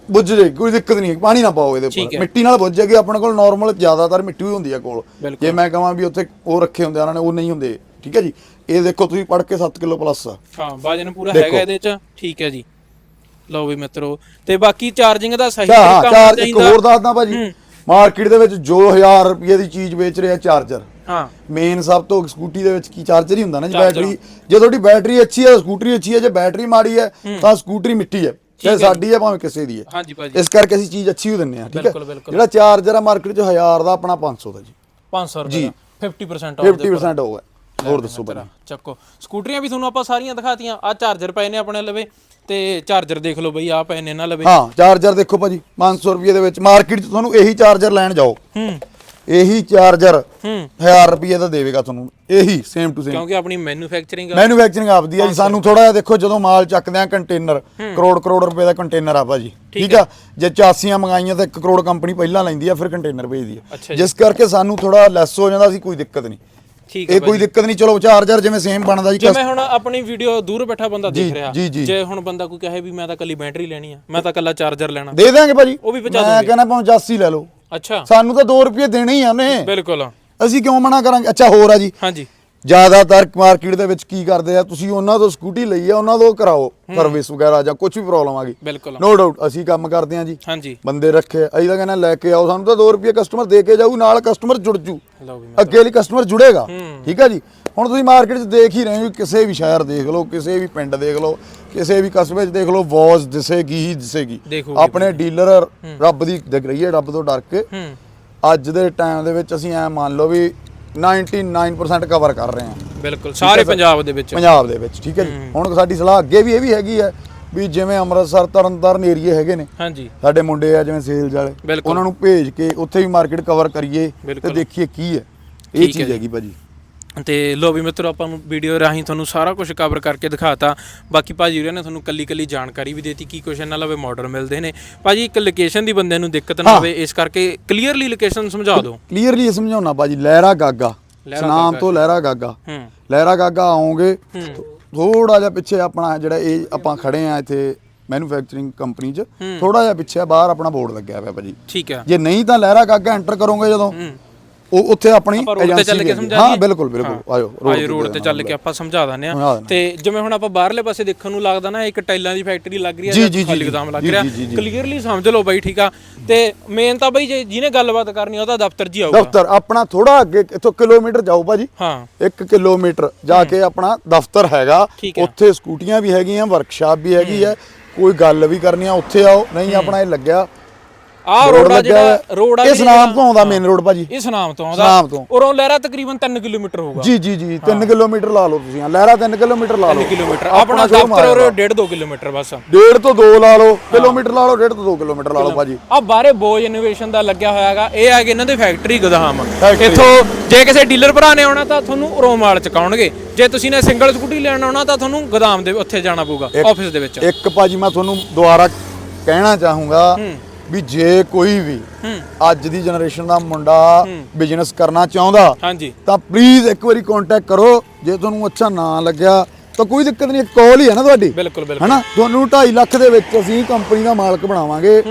ਬੁੱਝ ਜੇ ਕੋਈ ਦਿੱਕਤ ਨਹੀਂ ਪਾਣੀ ਨਾ ਪਾਓ ਇਹਦੇ ਉੱਪਰ। ਮਿੱਟੀ ਨਾਲ ਬੁੱਝ ਜਾਏਗੀ ਆਪਣੇ ਕੋਲ ਨਾਰਮਲ ਜ਼ਿਆਦਾਤਰ ਮਿੱਟੀ ਹੀ ਹੁੰਦੀ ਹੈ ਕੋਲ। ਜੇ ਮੈਂ ਕਹਾਂ ਵੀ ਉੱਥੇ ਉਹ ਰੱਖੇ ਹੁੰਦੇ ਆ ਉਹਨਾਂ ਨੇ ਉਹ ਨਹੀਂ ਹੁੰਦੇ ਠੀਕ ਹੈ ਜੀ? ਇਹ ਦੇਖੋ ਤੁਸੀਂ ਪੜ ਕੇ 7 ਕਿਲੋ ਪਲੱਸ ਆ। ਹਾਂ ਵਜਨ ਪੂਰਾ ਦੇਖੋ। ਹੈਗਾ ਇਹਦੇ ਚ ਠੀਕ ਹੈ ਜੀ। ਲਓ ਵੀ ਮਿੱਤਰੋ ਤੇ ਬਾਕੀ ਚਾਰਜਿੰਗ ਦਾ ਸਹੀ ਹਾਂ ਤਰੀਕਾ ਹੋਣਾ ਚਾਰ ਇੱਕ ਚਾਹੀਦਾ। ਹੋਰ ਦੱਸਦਾ ਭਾਜੀ। ਮਾਰਕੀਟ ਦੇ ਵਿੱਚ ਜੋ 1000 ਰੁਪਏ ਦੀ ਚੀਜ਼ ਵੇਚ ਰਿਹਾ ਚਾਰਜਰ ਹਾਂ। ਮੇਨ ਸਭ ਤੋਂ ਸਕੂਟੀ ਦੇ ਵਿੱਚ ਕੀ ਚਾਰਜਰ ਹੀ ਹੁੰਦਾ ਨਾ ਜੀ। ਬੈਟਰੀ ਜੇ ਤੁਹਾਡੀ ਬੈਟਰੀ ਅੱਛੀ ਹੈ ਸਕੂਟਰੀ ਅੱਛੀ ਹੈ ਜੇ ਬੈਟਰੀ ਮਾੜੀ ਹੈ ਤਾਂ ਸਕੂਟਰੀ ਮਿੱਟੀ ਹੈ। ਚਾਹੇ ਸਾਡੀ ਹੈ ਭਾਵੇਂ ਕਿਸੇ ਦੀ ਹੈ ਹਾਂਜੀ ਭਾਜੀ। ਇਸ ਕਰਕੇ ਅਸੀਂ ਚੀਜ਼ ਅੱਛੀ ਹੀ ਦਿੰਨੇ ਆ ਠੀਕ ਹੈ। ਬਿਲਕੁਲ, ਬਿਲਕੁਲ। ਜਿਹੜਾ ਚਾਰਜਰ ਆ ਮਾਰਕੀਟ 'ਚ 1000 ਦਾ ਆਪਣਾ 500 ਦਾ ਜੀ। 500 ਰੁਪਏ ਦਾ 50% ਆਫ 50% ਹੋਊਗਾ ਹੋਰ ਦੱਸੋ ਭਾਜੀ। ਚੱਕੋ। ਸਕੂਟਰੀਆਂ ਵੀ ਤੁਹਾਨੂੰ ਆਪਾਂ ਸਾਰੀਆਂ ਦਿਖਾਤੀਆਂ। ਆ ਚਾਰਜਰ ਪਏ ਨੇ ਆਪਣੇ ਲਵੇ ਤੇ ਚਾਰਜਰ ਦੇਖ ਲਓ ਬਈ ਆ ਪਏ ਨੇ ਇਹਨਾਂ ਲਵੇ। ਹਾਂ ਚਾਰਜਰ ਦੇਖੋ ਭਾਜੀ 500 ਰੁਪਏ ਦੇ ਵਿੱਚ ਮਾਰਕੀਟ 'ਚ ਤੁਹਾਨੂੰ ਇਹੀ ਚਾਰਜਰ ਲੈਣ ਜਾਓ। ਹੂੰ। ਇਹੀ ਚਾਰਜਰ ਹੂੰ। 1000 ਰੁਪਏ ਦਾ ਦੇਵੇਗਾ ਤੁਹਾਨੂੰ। ਇਹੀ ਸੇਮ ਟੂ ਸੇਮ ਕਿਉਂਕਿ ਆਪਣੀ ਮੈਨੂਫੈਕਚਰਿੰਗ ਮੈਨੂਫੈਕਚਰਿੰਗ ਆਪਦੀ ਆ ਜੀ। ਸਾਨੂੰ ਥੋੜਾ ਜਿਹਾ ਦੇਖੋ ਜਦੋਂ ਮਾਲ ਚੱਕਦੇ ਆ ਕੰਟੇਨਰ ਕਰੋੜ ਕਰੋੜ ਰੁਪਏ ਦਾ ਕੰਟੇਨਰ ਆ ਭਾਜੀ। ਠੀਕ ਆ। ਜੇ ਚਾਸੀਆਂ ਮੰਗਾਈਆਂ ਤਾਂ 1 ਕਰੋੜ ਕੰਪਨੀ ਪਹਿਲਾਂ ਲੈਂਦੀ ਆ ਫਿਰ ਕੰਟੇਨਰ ਭੇਜਦੀ ਆ। ਜਿਸ ਕਰਕੇ ਸਾਨੂੰ ਥੋੜਾ ਲੈਸ ਹੋ ਜਾਂਦਾ ਸੀ ਕੋਈ ਦਿੱਕਤ ਨਹੀਂ। ਠੀਕ ਹੈ ਇਹ ਕੋਈ ਦਿੱਕਤ ਨਹੀਂ। ਚਲੋ ਚਾਰਜਰ ਜਿਵੇਂ ਸੇਮ ਬਣਦਾ ਜੀ ਜਿਵੇਂ ਹੁਣ ਆਪਣੀ ਵੀਡੀਓ ਦੂਰ ਬੈਠਾ ਬੰਦਾ ਦੇਖ ਰਿਹਾ। ਜੀ, ਹੁਣ ਬੰਦਾ ਕੋਈ ਕਹੇ ਵੀ ਮੈਂ ਤਾਂ ਕੱਲੀ ਬੈਟਰੀ ਲੈਣੀ ਆ ਮੈਂ ਤਾਂ ਕੱਲਾ ਚਾਰਜਰ ਲੈਣਾ। ਦੇ ਦਾਂਗੇ ਭਾਜੀ। ਉਹ ਵੀ ਪਹੁੰਚਾ ਮੈਂ ਕਹਿੰਦਾ ਭਾਵੇਂ 80 ਲੈ ਲਓ। ਅੱਛਾ। ਸਾਨੂੰ ਤਾਂ 2 ਰੁਪਏ ਦੇਣੇ ਹੀ ਆ ਨੇ ਬਿਲਕੁਲ। ਅਸੀਂ ਕਿਉਂ ਮਨਾ ਕਰਾਂਗੇ? ਅੱਛਾ ਹੋਰ ਆ ਜੀ। ਹਾਂਜੀ। ਜ਼ਿਆਦਾਤਰ ਮਾਰਕੀਟ ਦੇ ਵਿੱਚ ਕੀ ਕਰਦੇ ਆ ਤੁਸੀਂ ਉਹਨਾਂ ਤੋਂ ਸਕੂਟੀ ਲਈ ਆ ਉਹਨਾਂ ਤੋਂ ਕਰਾਓ ਸਰਵਿਸ ਵਗੈਰਾ ਜਾਂ ਕੁਝ ਵੀ ਪ੍ਰੋਬਲਮ ਆ ਗਈ। ਬਿਲਕੁਲ। ਨੋ ਡਾਊਟ ਅਸੀਂ ਕੰਮ ਕਰਦੇ ਆ ਜੀ। ਹਾਂਜੀ। ਬੰਦੇ ਰੱਖੇ ਅਸੀਂ ਤਾਂ ਕਹਿੰਦਾ ਲੈ ਕੇ ਆਓ ਸਾਨੂੰ ਤਾਂ 2 ਰੁਪਏ ਕਸਟਮਰ ਦੇ ਕੇ ਜਾਊ ਨਾਲ ਕਸਟਮਰ ਜੁੜ ਜੂ। ਲਓ ਵੀ ਅੱਗੇ ਲਈ ਕਸਟਮਰ ਜੁੜੇਗਾ। ਠੀਕ ਹੈ ਜੀ। ਹੁਣ ਤੁਸੀਂ ਮਾਰਕੀਟ 'ਚ ਦੇਖ ਹੀ ਰਹੇ ਹੋ ਕਿਸੇ ਵੀ ਸ਼ਹਿਰ ਦੇਖ ਲਓ ਕਿਸੇ ਵੀ ਪਿੰਡ ਦੇਖ ਲਓ ਕਿਸੇ ਵੀ ਕਸਬੇ 'ਚ ਦੇਖ ਲਓ ਵਾਜ਼ ਦਿਸੇਗੀ ਹੀ ਦਿਸੇਗੀ। ਆਪਣੇ ਡੀਲਰ ਰੱਬ ਦੀ ਦਿਖ ਰਹੀ ਹੈ ਰੱਬ ਤੋਂ ਡਰ ਕੇ। ਅੱਜ ਦੇ ਟਾਈਮ ਦੇ ਵਿੱਚ ਅਸੀਂ ਐ ਮੰਨ ਲਓ ਵੀ 99% ਕਵਰ ਕਰ ਰਹੇ ਹਾਂ। ਬਿਲਕੁਲ ਸਾਰੇ ਪੰਜਾਬ ਦੇ ਵਿੱਚ। ਪੰਜਾਬ ਦੇ ਵਿੱਚ ਠੀਕ ਹੈ ਜੀ। ਹੁਣ ਸਾਡੀ ਸਲਾਹ ਅੱਗੇ ਵੀ ਇਹ ਵੀ ਹੈਗੀ ਹੈ ਵੀ ਜਿਵੇਂ ਅੰਮ੍ਰਿਤਸਰ ਤਰਨਤਾਰਨ ਏਰੀਏ ਹੈਗੇ ਨੇ। ਹਾਂਜੀ। ਸਾਡੇ ਮੁੰਡੇ ਆ ਜਿਵੇਂ ਸੇਲਸ ਵਾਲੇ। ਉਹਨਾਂ ਨੂੰ ਭੇਜ ਕੇ ਉੱਥੇ ਵੀ ਮਾਰਕੀਟ ਕਵਰ ਕਰੀਏ ਤੇ। ਦੇਖੀਏ ਕੀ ਹੈ। ਇਹ ਚੀਜ਼। ਹੈਗੀ ਭਾਜੀ। ਤੇ ਲੋ ਵੀ ਮਿੱਤਰੋ ਆਪਾਂ ਨੂੰ ਵੀਡੀਓ ਰਾਹੀਂ ਤੁਹਾਨੂੰ ਸਾਰਾ ਕੁਝ ਕਵਰ ਕਰਕੇ ਦਿਖਾਤਾ। ਬਾਕੀ ਭਾਜੀ ਹੋਰਾਂ ਨੇ ਤੁਹਾਨੂੰ ਕੱਲੀ ਕੱਲੀ ਜਾਣਕਾਰੀ ਵੀ ਦੇਤੀ ਕੀ ਕੁਛ ਇਹਨਾਂ ਲਵੇ ਮਾਡਲ ਮਿਲਦੇ ਨੇ। ਭਾਜੀ ਇੱਕ ਲੋਕੇਸ਼ਨ ਦੀ ਬੰਦੇ ਨੂੰ ਦਿੱਕਤ ਨਾ ਹੋਵੇ ਇਸ ਕਰਕੇ ਕਲੀਅਰਲੀ ਲੋਕੇਸ਼ਨ ਸਮਝਾ ਦਿਓ। ਕਲੀਅਰਲੀ ਸਮਝਾਉਣਾ ਬਾਜੀ ਲਹਿਰਾ ਗਾਗਾ। ਸਨਾਮ ਤੋਂ ਲਹਿਰਾ ਗਾਗਾ। ਲਹਿਰਾ ਗਾਗਾ ਆਓਗੇ ਥੋੜਾ ਜਿਹਾ ਪਿੱਛੇ ਆਪਣਾ ਜਿਹੜਾ ਇਹ ਆਪਾਂ ਖੜੇ ਆ ਇੱਥੇ ਮੈਨੂਫੈਕਚਰਿੰਗ ਕੰਪਨੀ 'ਚ ਥੋੜਾ ਜਿਹਾ ਪਿੱਛੇ ਬਾਹਰ ਆਪਣਾ ਬੋਰਡ ਲੱਗਿਆ ਹੋਇਆ ਭਾਜੀ। ਠੀਕ ਹੈ। ਜੇ ਨਹੀਂ ਤਾਂ ਲਹਿਰਾ ਗਾਗਾ ਐਂਟਰ ਕਰੋਗੇ ਜਦੋਂ। ਉਹ ਉੱਥੇ ਆਪਣੀ ਆਪਾਂ road ਤੇ ਏਜੰਸੀ ਚੱਲ ਕੇ ਵੀ ਹੈ। ਸਮਝਾ ਹਾਂ ਦਈਏ? ਬਿਲਕੁਲ ਬਿਲਕੁਲ। ਆਜੋ ਆਜੋ ਰੋਡ ਤੇ ਚੱਲ ਕੇ ਆਪਾਂ ਸਮਝਾ ਦਿੰਦੇ ਸਮਝਾ ਆ ਦਿੰਦੇ ਤੇ ਜਿਵੇਂ ਹੁਣ ਆਪਾਂ ਬਾਹਰਲੇ ਪਾਸੇ ਦੇਖਣ ਨੂੰ ਲੱਗਦਾ ਨਾ ਇੱਕ ਟਾਈਲਾਂ ਦੀ ਫੈਕਟਰੀ ਲੱਗ ਰਹੀ ਹੈ ਜੀ, ਜਾਂ ਜੀ, ਖਾਲੀ ਜੀ, ਗੋਦਾਮ ਲੱਗ ਜੀ, ਰਿਹਾ। ਜੀ, ਜੀ, ਜੀ। ਕਲੀਅਰਲੀ ਸਮਝ ਲਓ ਬਾਈ ਠੀਕ ਆ। ਤੇ ਮੇਨ ਤਾਂ ਬਾਈ ਜੇ ਜਿਹਨੇ ਗੱਲਬਾਤ ਕਰਨੀ ਉਹਦਾ ਦਫ਼ਤਰ ਹੀ ਆਊਗਾ। ਦਫ਼ਤਰ ਆਪਣਾ ਥੋੜਾ ਅੱਗੇ ਇੱਥੋਂ ਕਿਲੋਮੀਟਰ ਜਾਓ ਭਾਜੀ। ਹਾਂ। 1 ਕਿਲੋਮੀਟਰ ਜਾ ਕੇ ਆਪਣਾ ਦਫ਼ਤਰ ਹੈਗਾ। ਠੀਕ ਹੈ। ਉੱਥੇ ਸਕੂਟੀਆਂ ਵੀ ਹੈਗੀਆਂ ਵਰਕਸ਼ਾਪ ਵੀ ਹੈਗੀ ਹੈ। ਕੋਈ ਗੱਲ ਵੀ ਕਰਨੀ ਆ ਉੱਥੇ ਆਓ। ਨਹੀਂ ਆਪਣਾ ਇਹ ਲੱਗਿਆ। ਆਹ ਰੋਡ ਆ ਜਿਹੜਾ ਰੋਡ ਆ ਇਹ ਸਨਾਮ ਤੋਂ ਆਉਂਦਾ ਮੇਨ ਰੋਡ ਭਾਜੀ। ਇਹ ਸੁਨਾਮ ਤੋਂ ਆਉਂਦਾ। ਸੁਨਾਮ ਤੋਂ। ਉਰੋਂ ਲਹਿਰਾ ਤਕਰੀਬਨ 3 ਕਿਲੋਮੀਟਰ ਹੋਊਗਾ। ਜੀ ਜੀ ਜੀ 3 ਕਿਲੋਮੀਟਰ ਲਾ ਲਓ ਤੁਸੀਂ। ਲਹਿਰਾ 3 ਕਿਲੋਮੀਟਰ ਲਾ 3 ਲਓ। ਕਿਲੋਮੀਟਰ। ਆਪਣਾ ਦਫ਼ਤਰ ਉਰੇ ਵਾ। 1.5 2 ਕਿਲੋਮੀਟਰ ਬਸ। ਡੇਢ ਤੋਂ 2 ਲਾ ਲਓ। ਕਿਲੋਮੀਟਰ ਲਾ ਲਓ ਡੇਢ ਤੋਂ 2 ਕਿਲੋਮੀਟਰ ਲਾ ਲਓ ਭਾਜੀ। ਆ ਬਾਰੇ ਬੋਜ ਇਨੋਵੇਸ਼ਨ ਦਾ ਲੱਗਿਆ ਹੋਇਆ ਹੈਗਾ। ਇਹ ਹੈਗੇ ਇਹਨਾਂ ਦੇ ਫੈਕਟਰੀ ਗੋਦਾਮ। ਇੱਥੋਂ ਜੇ ਕਿਸੇ ਡੀਲਰ ਭਰਾ ਨੇ ਆਉਣਾ ਤਾਂ ਤੁਹਾਨੂੰ ਉਰੋਂ ਮਾਲ ਚਕਾਉਣਗੇ। ਜੇ ਤੁਸੀਂ ਨੇ ਸਿੰਗਲ ਸਕੂਟੀ ਲੈਣ ਆਉਣਾ ਤਾਂ ਤੁਹਾਨੂੰ ਗੋਦਾਮ ਦੇ ਉੱਥੇ ਜਾਣਾ ਪਊਗਾ ਆਫਿਸ ਦੇ ਵਿੱਚ। ਇੱਕ ਭਾਜੀ ਮੈਂ ਤੁਹਾਨੂੰ ਦੁਬਾਰਾ ਕਹਿਣਾ ਚਾਹੂੰਗਾ। ਵੀ ਜੇ ਕੋਈ ਵੀ ਅੱਜ ਦੀ ਜਨਰੇਸ਼ਨ ਦਾ ਮੁੰਡਾ ਬਿਜ਼ਨਸ ਕਰਨਾ ਚਾਹੁੰਦਾ ਹਾਂਜੀ। ਤਾਂ ਪਲੀਜ਼ ਇੱਕ ਵਾਰੀ ਕੰਟੈਕਟ ਕਰੋ ਜੇ ਤੁਹਾਨੂੰ ਅੱਛਾ ਨਾ ਲੱਗਿਆ ਤਾਂ ਕੋਈ ਦਿੱਕਤ ਨਹੀਂ ਕਾਲ ਹੀ ਹੈ ਨਾ ਤੁਹਾਡੀ। ਬਿਲਕੁਲ ਬਿਲਕੁਲ। ਹਨਾ? ਤੁਹਾਨੂੰ 2.5 ਲੱਖ ਦੇ ਵਿੱਚ ਅਸੀਂ ਕੰਪਨੀ ਦਾ ਮਾਲਕ ਬਣਾਵਾਂਗੇ।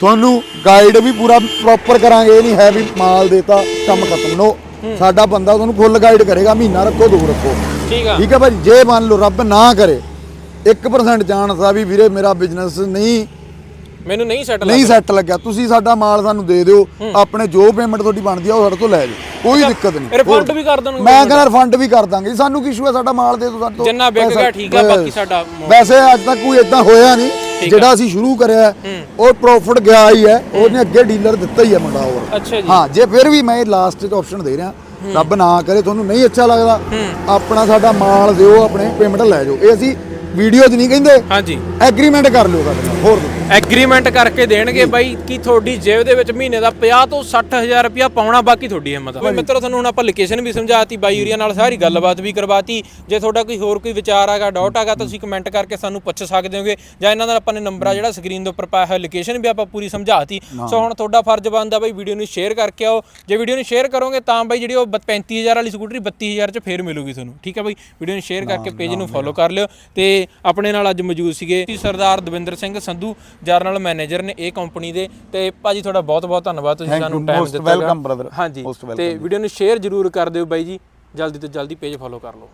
ਤੁਹਾਨੂੰ ਗਾਈਡ ਵੀ ਪੂਰਾ ਪ੍ਰੋਪਰ ਕਰਾਂਗੇ ਇਹ ਨਹੀਂ ਹੈ ਵੀ ਮਾਲ ਦੇਤਾ ਕੰਮ ਖਤਮ ਨੋ ਸਾਡਾ ਬੰਦਾ ਤੁਹਾਨੂੰ ਫੁੱਲ ਗਾਈਡ ਕਰੇਗਾ ਮਹੀਨਾ ਰੱਖੋ ਦੋ ਰੱਖੋ। ਠੀਕ ਆ। ਠੀਕ ਹੈ ਭਾਜੀ ਜੇ ਮੰਨ ਲਓ ਰੱਬ ਨਾ ਕਰੇ 1% ਚਾਂਸ ਆ ਵੀ ਵੀਰੇ ਮੇਰਾ ਬਿਜ਼ਨਸ ਨਹੀਂ ਮੈਨੂੰ ਨਹੀਂ ਸੈਟ ਨਹੀਂ ਸੈੱਟ ਲੱਗਿਆ। ਤੁਸੀਂ ਸਾਡਾ ਮਾਲ ਸਾਨੂੰ ਦੇ ਦਿਓ। ਆਪਣੇ ਜੋ ਪੇਮੈਂਟ ਤੁਹਾਡੀ ਬਣਦੀ ਆ ਉਹ ਸਾਡੇ ਤੋਂ ਲੈ ਜਾਓ। ਕੋਈ ਦਿੱਕਤ ਨਹੀਂ। ਰਿਫੰਡ ਵੀ ਕਰ ਦੇਣਗੇ ਮੈਂ ਕਹਿੰਦਾ ਰਿਫੰਡ ਵੀ ਕਰ ਦਾਂਗੇ। ਸਾਨੂੰ ਕੀ ਇਸ਼ੂ ਹੈ ਸਾਡਾ ਮਾਲ ਦੇ ਦਿਓ ਸਾਡੇ ਤੋਂ ਜਿੰਨਾ ਵਿਕ ਗਿਆ ਠੀਕ ਆ ਬਾਕੀ ਸਾਡਾ ਵੈਸੇ ਅੱਜ ਤੱਕ ਕੋਈ ਇਦਾਂ ਹੋਇਆ ਨਹੀਂ। ਜਿਹੜਾ ਅਸੀਂ ਸ਼ੁਰੂ ਕਰਿਆ ਉਹ ਪ੍ਰੋਫਿਟ ਗਿਆ ਹੀ ਹੈ। ਉਹਨੇ ਅੱਗੇ ਡੀਲਰ ਦਿੱਤਾ ਹੀ ਹੈ ਮੁੰਡਾ ਹੋਰ। ਅੱਛਾ ਜੀ। ਹਾਂ ਜੇ ਫਿਰ ਵੀ ਮੈਂ ਲਾਸਟ 'ਚ ਆਪਸ਼ਨ ਦੇ ਰਿਹਾ ਰੱਬ ਨਾ ਕਰੇ ਤੁਹਾਨੂੰ ਨਹੀਂ ਅੱਛਾ ਲੱਗਦਾ। ਆਪਣਾ ਸਾਡਾ ਮਾਲ ਦਿਓ ਆਪਣੇ ਪੇਮੈਂਟ ਲੈ ਜਾਓ। ਇਹ ਅਸੀਂ ਵੀਡੀਓ 'ਚ ਨਹੀਂ ਕਹਿੰਦੇ। ਹਾਂਜੀ। ਐਗਰੀਮੈਂਟ ਕਰ ਲਿਓ ਸਾਡੇ ਨਾਲ ਹੋਰ। ਐਗਰੀਮੈਂਟ ਕਰਕੇ ਦੇਣਗੇ ਬਾਈ ਕਿ ਤੁਹਾਡੀ ਜੇਬ ਦੇ ਵਿੱਚ ਮਹੀਨੇ ਦਾ 50 ਤੋਂ 60000 ਰੁਪਇਆ ਪਾਉਣਾ ਬਾਕੀ ਤੁਹਾਡੀ ਹਿੰਮਤ ਆ। ਮਿੱਤਰੋ ਤੁਹਾਨੂੰ ਹੁਣ ਆਪਾਂ ਲੋਕੇਸ਼ਨ ਵੀ ਸਮਝਾਤੀ ਬਾਈ ਏਰੀਆ ਨਾਲ ਸਾਰੀ ਗੱਲਬਾਤ ਵੀ ਕਰਵਾਤੀ। ਜੇ ਤੁਹਾਡਾ ਕੋਈ ਹੋਰ ਕੋਈ ਵਿਚਾਰ ਆਗਾ ਡਾਊਟ ਆਗਾ ਤੁਸੀਂ ਕਮੈਂਟ ਕਰਕੇ ਸਾਨੂੰ ਪੁੱਛ ਸਕਦੇ ਹੋਗੇ। ਜਾਂ ਇਹਨਾਂ ਦਾ ਆਪਾਂ ਨੇ ਨੰਬਰ ਆ ਜਿਹੜਾ ਸਕਰੀਨ ਦੇ ਉੱਪਰ ਪਾਇਆ ਹੋਇਆ ਲੋਕੇਸ਼ਨ ਵੀ ਆਪਾਂ ਪੂਰੀ ਸਮਝਾਤੀ। ਸੋ ਹੁਣ ਤੁਹਾਡਾ ਫਰਜ਼ ਬਣਦਾ ਬਾਈ ਵੀਡੀਓ ਨੂੰ ਸ਼ੇਅਰ ਕਰਕੇ ਆਓ। ਜੇ ਵੀਡੀਓ ਨੂੰ ਸ਼ੇਅਰ ਕਰੋਗੇ ਤਾਂ ਬਾਈ ਜਿਹੜੀ ਉਹ 35000 ਵਾਲੀ ਸਕੂਟਰੀ 32000 ਚ ਫੇਰ ਮਿਲੂਗੀ ਤੁਹਾਨੂੰ। ਠੀਕ ਹੈ ਬਾਈ? ਵੀਡੀਓ ਨੂੰ ਸ਼ੇਅਰ ਕਰਕੇ ਪੇਜ ਨੂੰ ਫੋਲੋ ਕਰ ਲਿਓ। ਤੇ ਆਪਣੇ ਨਾਲ ਅੱਜ ਮੌਜੂਦ ਸੀਗੇ। ਜੀ ਸਰਦਾਰ ਦਵਿੰਦਰ ਸਿੰਘ ਸੰਧੂ ਜਰਨਲ ਮੈਨੇਜਰ ਨੇ ਇਹ ਕੰਪਨੀ ਦੇ। ਤੇ ਭਾਜੀ ਤੁਹਾਡਾ ਬਹੁਤ ਬਹੁਤ ਧੰਨਵਾਦ। ਤੁਸੀਂ ਸਾਨੂੰ ਟਾਈਮ ਦਿੱਤਾ welcome, brother. ਹਾਂਜੀ ਤੇ ਵੀਡੀਓ ਨੂੰ ਸ਼ੇਅਰ ਜ਼ਰੂਰ ਕਰ ਦਿਓ ਬਾਈ ਜੀ। ਜਲਦੀ ਤੋਂ ਜਲਦੀ ਪੇਜ ਫੋਲੋ ਕਰ ਲਓ।